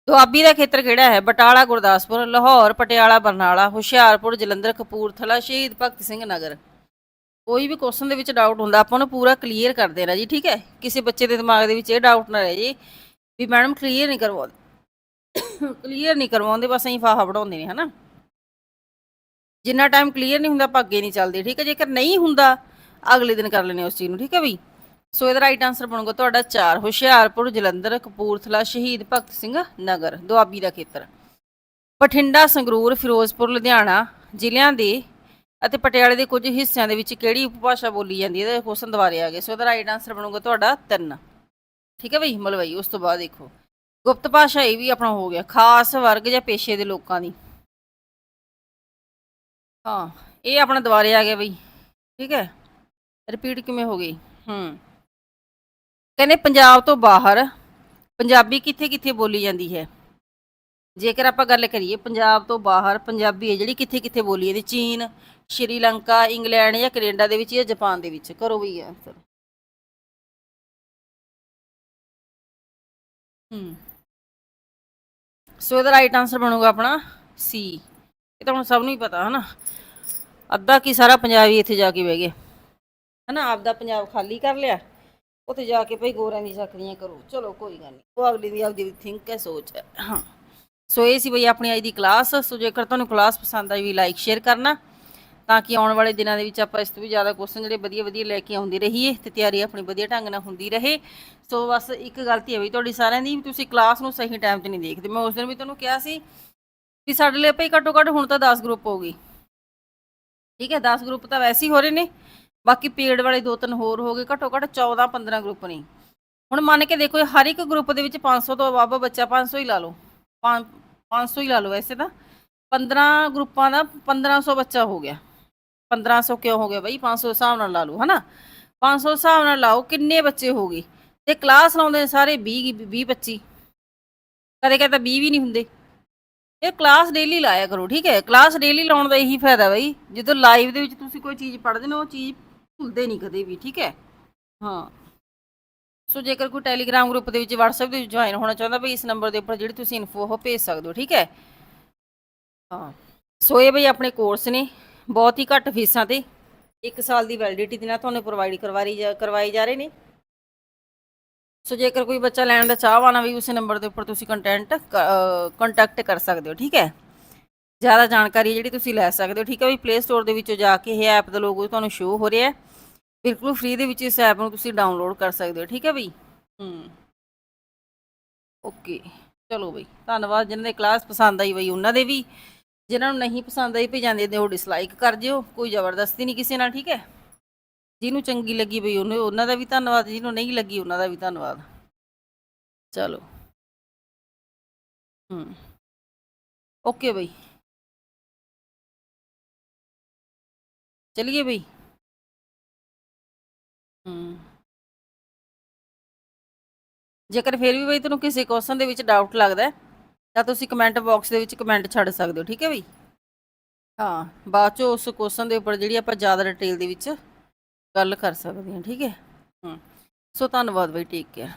ਦੁਆਬੀ ਦਾ ਖੇਤਰ ਕਿਹੜਾ ਹੈ? ਬਟਾਲਾ, ਗੁਰਦਾਸਪੁਰ, ਲਾਹੌਰ, ਪਟਿਆਲਾ, ਬਰਨਾਲਾ, ਹੁਸ਼ਿਆਰਪੁਰ, ਜਲੰਧਰ, ਕਪੂਰਥਲਾ, ਸ਼ਹੀਦ ਭਗਤ ਸਿੰਘ ਨਗਰ। ਕੋਈ ਵੀ ਕੁਐਸਚਨ ਦੇ ਵਿੱਚ ਡਾਊਟ ਹੁੰਦਾ, ਆਪਾਂ ਉਹਨੂੰ ਪੂਰਾ ਕਲੀਅਰ ਕਰ ਦੇਣਾ ਜੀ, ਠੀਕ ਹੈ? ਕਿਸੇ ਬੱਚੇ ਦੇ ਦਿਮਾਗ ਦੇ ਵਿੱਚ ਇਹ ਡਾਊਟ ਨਾ ਰਹੇ ਜੀ। ਵੀ ਮੈਡਮ ਕਲੀਅਰ ਨਹੀਂ ਕਰਵਾਉਂਦੇ। ਕਲੀਅਰ ਨਹੀਂ ਕਰਵਾਉਂਦੇ, ਬਸ ਅਸੀਂ ਫਾਹਾ ਬਣਾਉਂਦੇ ਨੇ, ਹਨਾ। ਜਿੰਨਾ ਟਾਈਮ ਕਲੀਅਰ ਨਹੀਂ ਹੁੰਦਾ, ਆਪਾਂ ਅੱਗੇ ਨਹੀਂ ਚੱਲਦੇ, ਠੀਕ ਹੈ? ਜੇਕਰ ਨਹੀਂ ਹੁੰਦਾ, ਅਗਲੇ ਦਿਨ ਕਰ ਲੈਣੇ ਉਸ ਚੀਜ਼ ਨੂੰ, ਠੀਕ ਹੈ ਬਈ? ਸੋ ਇਹਦਾ ਰਾਈਟ ਆਨਸਰ ਬਣੂਗਾ ਤੁਹਾਡਾ 4 ਹੁਸ਼ਿਆਰਪੁਰ, ਜਲੰਧਰ, ਕਪੂਰਥਲਾ, ਸ਼ਹੀਦ ਭਗਤ ਸਿੰਘ ਨਗਰ, ਦੁਆਬੀ ਦਾ ਖੇਤਰ। ਬਠਿੰਡਾ, ਸੰਗਰੂਰ, ਫਿਰੋਜ਼ਪੁਰ, ਲੁਧਿਆਣਾ ਜ਼ਿਲ੍ਹਿਆਂ ਦੇ ਅਤੇ ਪਟਿਆਲੇ ਦੇ ਕੁਝ ਹਿੱਸਿਆਂ ਦੇ ਵਿੱਚ ਕਿਹੜੀ ਉਪਭਾਸ਼ਾ ਬੋਲੀ ਜਾਂਦੀ ਹੈ? ਇਹਦੇ ਕੁਐਸਚਨ ਦੁਬਾਰੇ ਆ ਗਏ। ਸੋ ਇਹਦਾ ਰਾਈਟ ਆਨਸਰ ਬਣੂਗਾ ਤੁਹਾਡਾ 3 ਠੀਕ ਹੈ ਬਈ, ਮਲਵਈ, ਉਸ ਤੋਂ ਬਾਅਦ ਦੇਖੋ। ਗੁਪਤ ਭਾਸ਼ਾ ਇਹ ਵੀ ਆਪਣਾ ਹੋ ਗਿਆ, ਖਾਸ ਵਰਗ ਜਾਂ ਪੇਸ਼ੇ ਦੇ ਲੋਕਾਂ ਦੀ। ਹਾਂ, ਇਹ ਆਪਣਾ ਦੁਬਾਰੇ ਆ ਗਿਆ ਬਈ, ਠੀਕ ਹੈ। ਰਿਪੀਟ ਕਿਵੇਂ ਹੋ ਗਈ? ਹੂੰ। ਕਹਿੰਦੇ ਪੰਜਾਬ ਤੋਂ ਬਾਹਰ, ਪੰਜਾਬੀ ਕਿੱਥੇ ਕਿੱਥੇ ਬੋਲੀ ਜਾਂਦੀ ਹੈ? ਜੇਕਰ ਆਪਾਂ ਗੱਲ ਕਰੀਏ ਪੰਜਾਬ ਤੋਂ ਬਾਹਰ, ਪੰਜਾਬੀ ਹੈ ਜਿਹੜੀ ਕਿੱਥੇ ਕਿੱਥੇ ਬੋਲੀ ਜਾਂਦੀ ਚੀਨ, ਸ਼੍ਰੀਲੰਕਾ, ਇੰਗਲੈਂਡ ਜਾਂ ਕੈਨੇਡਾ ਦੇ ਵਿੱਚ ਜਾਂ ਜਾਪਾਨ ਦੇ ਵਿੱਚ। ਕਰੋ ਵੀ ਆਨਸਰ ਸੋ ਇਹਦਾ ਰਾਈਟ ਆਨਸਰ ਬਣੂਗਾ ਆਪਣਾ ਸੀ ਇਹ ਤਾਂ ਹੁਣ ਸਭ ਨੂੰ ਹੀ ਪਤਾ, ਹਨਾ? ਅੱਧਾ ਕੀ ਸਾਰਾ ਪੰਜਾਬੀ ਇੱਥੇ ਜਾ ਕੇ ਬਹਿ ਗਏ ਹਨਾ, ਆਪਦਾ ਪੰਜਾਬ ਖਾਲੀ ਕਰ ਲਿਆ। ਉੱਥੇ ਜਾ ਕੇ ਭਈ ਗੋਰਿਆਂ ਦੀ ਚੱਕਰੀਆਂ ਕਰੋ। ਚਲੋ, ਕੋਈ ਗੱਲ ਨਹੀਂ ਉਹ ਅਗਲੀ ਦੀ ਆਪਦੀ ਥਿੰਕ ਹੈ, ਸੋਚ ਹੈ। ਹਾਂ। ਸੋ ਇਹ ਸੀ ਬਈ ਆਪਣੀ ਅੱਜ ਦੀ ਕਲਾਸ ਸੋ ਜੇਕਰ ਤੁਹਾਨੂੰ ਕਲਾਸ ਪਸੰਦ ਆਈ, ਵੀ ਲਾਈਕ ਸ਼ੇਅਰ ਕਰਨਾ। ਤਾਂ ਕਿ ਆਉਣ ਵਾਲੇ ਦਿਨਾਂ ਦੇ ਵਿੱਚ ਆਪਾਂ ਇਸ ਤੋਂ ਵੀ ਜ਼ਿਆਦਾ ਕੁਐਸਚਨ ਜਿਹੜੇ ਵਧੀਆ ਵਧੀਆ ਲੈ ਕੇ ਆਉਂਦੇ ਰਹੀਏ ਤੇ ਤਿਆਰੀ ਆਪਣੀ ਵਧੀਆ ਢੰਗ ਨਾਲ ਹੁੰਦੀ ਰਹੇ। ਸੋ ਬਸ ਇੱਕ ਗਲਤੀ ਹੈ ਵੀ ਤੁਹਾਡੀ ਸਾਰਿਆਂ ਦੀ ਵੀ ਤੁਸੀਂ ਕਲਾਸ ਨੂੰ ਸਹੀ ਟਾਈਮ 'ਤੇ ਨਹੀਂ ਦੇਖਦੇ। ਮੈਂ ਉਸ ਦਿਨ ਵੀ ਤੁਹਾਨੂੰ ਕਿਹਾ ਸੀ ਵੀ ਸਾਡੇ ਲਈ ਭਾਈ ਘੱਟੋ ਘੱਟ ਹੁਣ ਤਾਂ 10 ਗਰੁੱਪ ਹੋਊਗੀ ਠੀਕ ਹੈ 10 ਗਰੁੱਪ ਤਾਂ ਵੈਸੇ ਹੀ ਹੋ ਰਹੇ ਨੇ। ਬਾਕੀ ਪੇਡ ਵਾਲੇ ਦੋ ਤਿੰਨ ਹੋਰ ਹੋ ਗਏ, ਘੱਟੋ ਘੱਟ 14 15 ਗਰੁੱਪ ਨੇ। ਹੁਣ ਮੰਨ ਕੇ ਦੇਖੋ ਹਰ ਇੱਕ ਗਰੁੱਪ ਦੇ ਵਿੱਚ 500 ਤੋਂ ਇਲਾਵਾ ਬੱਚਾ 500 ਹੀ ਲਾ ਲਓ। 500 ਹੀ ਲਾ ਲਓ ਵੈਸੇ ਤਾਂ। 15 ਗਰੁੱਪਾਂ ਦਾ 1500 ਬੱਚਾ ਹੋ ਗਿਆ। 1500 ਕਿਉਂ ਹੋ ਗਿਆ ਬਈ? 500 ਹਿਸਾਬ ਨਾਲ ਲਾ ਲਓ, ਹਨਾ? 500 ਹਿਸਾਬ ਨਾਲ ਲਾਓ, ਕਿੰਨੇ ਬੱਚੇ ਹੋ ਗਏ? ਤੇ ਕਲਾਸ ਲਾਉਂਦੇ ਨੇ ਸਾਰੇ 20 20 25 ਕਦੇ ਕਦੇ ਤਾਂ 20 ਵੀ ਨਹੀਂ ਹੁੰਦੇ। ਇਹ ਕਲਾਸ ਡੇਲੀ ਲਾਇਆ ਕਰੋ, ਠੀਕ ਹੈ? ਕਲਾਸ ਡੇਲੀ ਲਾਉਣ ਦਾ ਇਹੀ ਫਾਇਦਾ ਬਈ, ਜਦੋਂ ਲਾਈਵ ਦੇ ਵਿੱਚ ਤੁਸੀਂ ਕੋਈ ਚੀਜ਼ ਪੜ੍ਹਦੇ ਨੇ, ਉਹ ਚੀਜ਼ ਭੁੱਲਦੇ ਨਹੀਂ ਕਦੇ ਵੀ, ਠੀਕ ਹੈ? ਹਾਂ। ਸੋ ਜੇਕਰ ਕੋਈ ਟੈਲੀਗ੍ਰਾਮ ਗਰੁੱਪ ਦੇ ਵਿੱਚ, WhatsApp ਦੇ ਵਿੱਚ ਜੁਆਇਨ ਹੋਣਾ ਚਾਹੁੰਦਾ ਬਈ, ਇਸ ਨੰਬਰ ਦੇ ਉੱਪਰ ਜਿਹੜੀ ਤੁਸੀਂ ਇਨਫੋ ਉਹ ਭੇਜ ਸਕਦੇ ਹੋ, ਠੀਕ ਹੈ? ਹਾਂ। ਸੋ ਇਹ ਬਈ ਆਪਣੇ ਕੋਰਸ ਨੇ। ਬਹੁਤ ਹੀ ਘੱਟ ਫੀਸਾਂ ਤੇ 1 ਸਾਲ ਦੀ ਵੈਲਿਡਿਟੀ ਦੇ ਨਾਲ ਤੁਹਾਨੂੰ ਪ੍ਰੋਵਾਈਡ ਕਰਵਾਈ ਜਾ ਕਰਵਾਈ ਜਾ ਰਹੇ ਨੇ। ਸੋ ਜੇਕਰ ਕੋਈ ਬੱਚਾ ਲੈਣ ਦਾ ਚਾਹਵਾਨ ਆ ਵੀ ਉਸੇ ਨੰਬਰ ਦੇ ਉੱਪਰ ਤੁਸੀਂ ਕੰਟੈਂਟ ਕੰਟੈਕਟ ਕਰ ਸਕਦੇ ਹੋ, ਠੀਕ ਹੈ? ਜ਼ਿਆਦਾ ਜਾਣਕਾਰੀ ਜਿਹੜੀ ਤੁਸੀਂ ਲੈ ਸਕਦੇ ਹੋ, ਠੀਕ ਹੈ ਵੀ ਪਲੇ ਸਟੋਰ ਦੇ ਵਿੱਚੋਂ ਜਾ ਕੇ ਇਹ ਐਪ ਦਾ ਲੋਗੋ ਤੁਹਾਨੂੰ ਸ਼ੋ ਹੋ ਰਿਹਾ ਹੈ। ਬਿਲਕੁਲ ਫ੍ਰੀ ਦੇ ਵਿੱਚ ਇਸ ਐਪ ਨੂੰ ਤੁਸੀਂ ਡਾਊਨਲੋਡ ਕਰ ਸਕਦੇ ਹੋ, ਠੀਕ ਹੈ ਬਈ? ਹੂੰ। ਓਕੇ ਚਲੋ ਬਈ, ਧੰਨਵਾਦ, ਜਿਨ੍ਹਾਂ ਦੇ ਕਲਾਸ ਪਸੰਦ ਆਈ ਬਈ, ਉਹਨਾਂ ਦੇ ਵੀ। ਜਿਨ੍ਹਾਂ ਨੂੰ ਨਹੀਂ ਪਸੰਦ ਆਈ ਭਈ ਜਾਂਦੇ ਨੇ ਉਹ ਡਿਸਲਾਈਕ ਕਰ ਜਿਓ, ਕੋਈ ਜ਼ਬਰਦਸਤੀ ਨਹੀਂ ਕਿਸੇ ਨਾਲ, ਠੀਕ ਹੈ? ਜਿਹਨੂੰ ਚੰਗੀ ਲੱਗੀ ਬਈ ਉਹਨੇ, ਉਹਨਾਂ ਦਾ ਵੀ ਧੰਨਵਾਦ, ਜਿਹਨੂੰ ਨਹੀਂ ਲੱਗੀ ਉਹਨਾਂ ਦਾ ਵੀ ਧੰਨਵਾਦ। ਚਲੋ। ਹੂੰ। ਓਕੇ ਬਈ। ਚਲਿਏ ਬਈ। ਹੂੰ। ਜੇਕਰ ਫਿਰ ਵੀ ਬਈ ਤੈਨੂੰ ਕਿਸੇ ਕੁਐਸਚਨ ਦੇ ਵਿੱਚ ਡਾਊਟ ਲੱਗਦਾ ਹੈ ਤਾਂ ਤੁਸੀਂ ਕਮੈਂਟ ਬਾਕਸ ਦੇ ਵਿੱਚ ਕਮੈਂਟ ਛੱਡ ਸਕਦੇ ਹੋ, ਠੀਕ ਹੈ ਬਈ? ਹਾਂ, ਬਾਅਦ 'ਚੋਂ ਉਸ ਕੁਐਸਚਨ ਦੇ ਉੱਪਰ ਜਿਹੜੀ ਆਪਾਂ ਜ਼ਿਆਦਾ ਡਿਟੇਲ ਦੇ ਵਿੱਚ ਗੱਲ ਕਰ ਸਕਦੇ ਹਾਂ, ਠੀਕ ਹੈ? ਹੂੰ, ਸੋ ਧੰਨਵਾਦ ਬਈ ਠੀਕ ਹੈ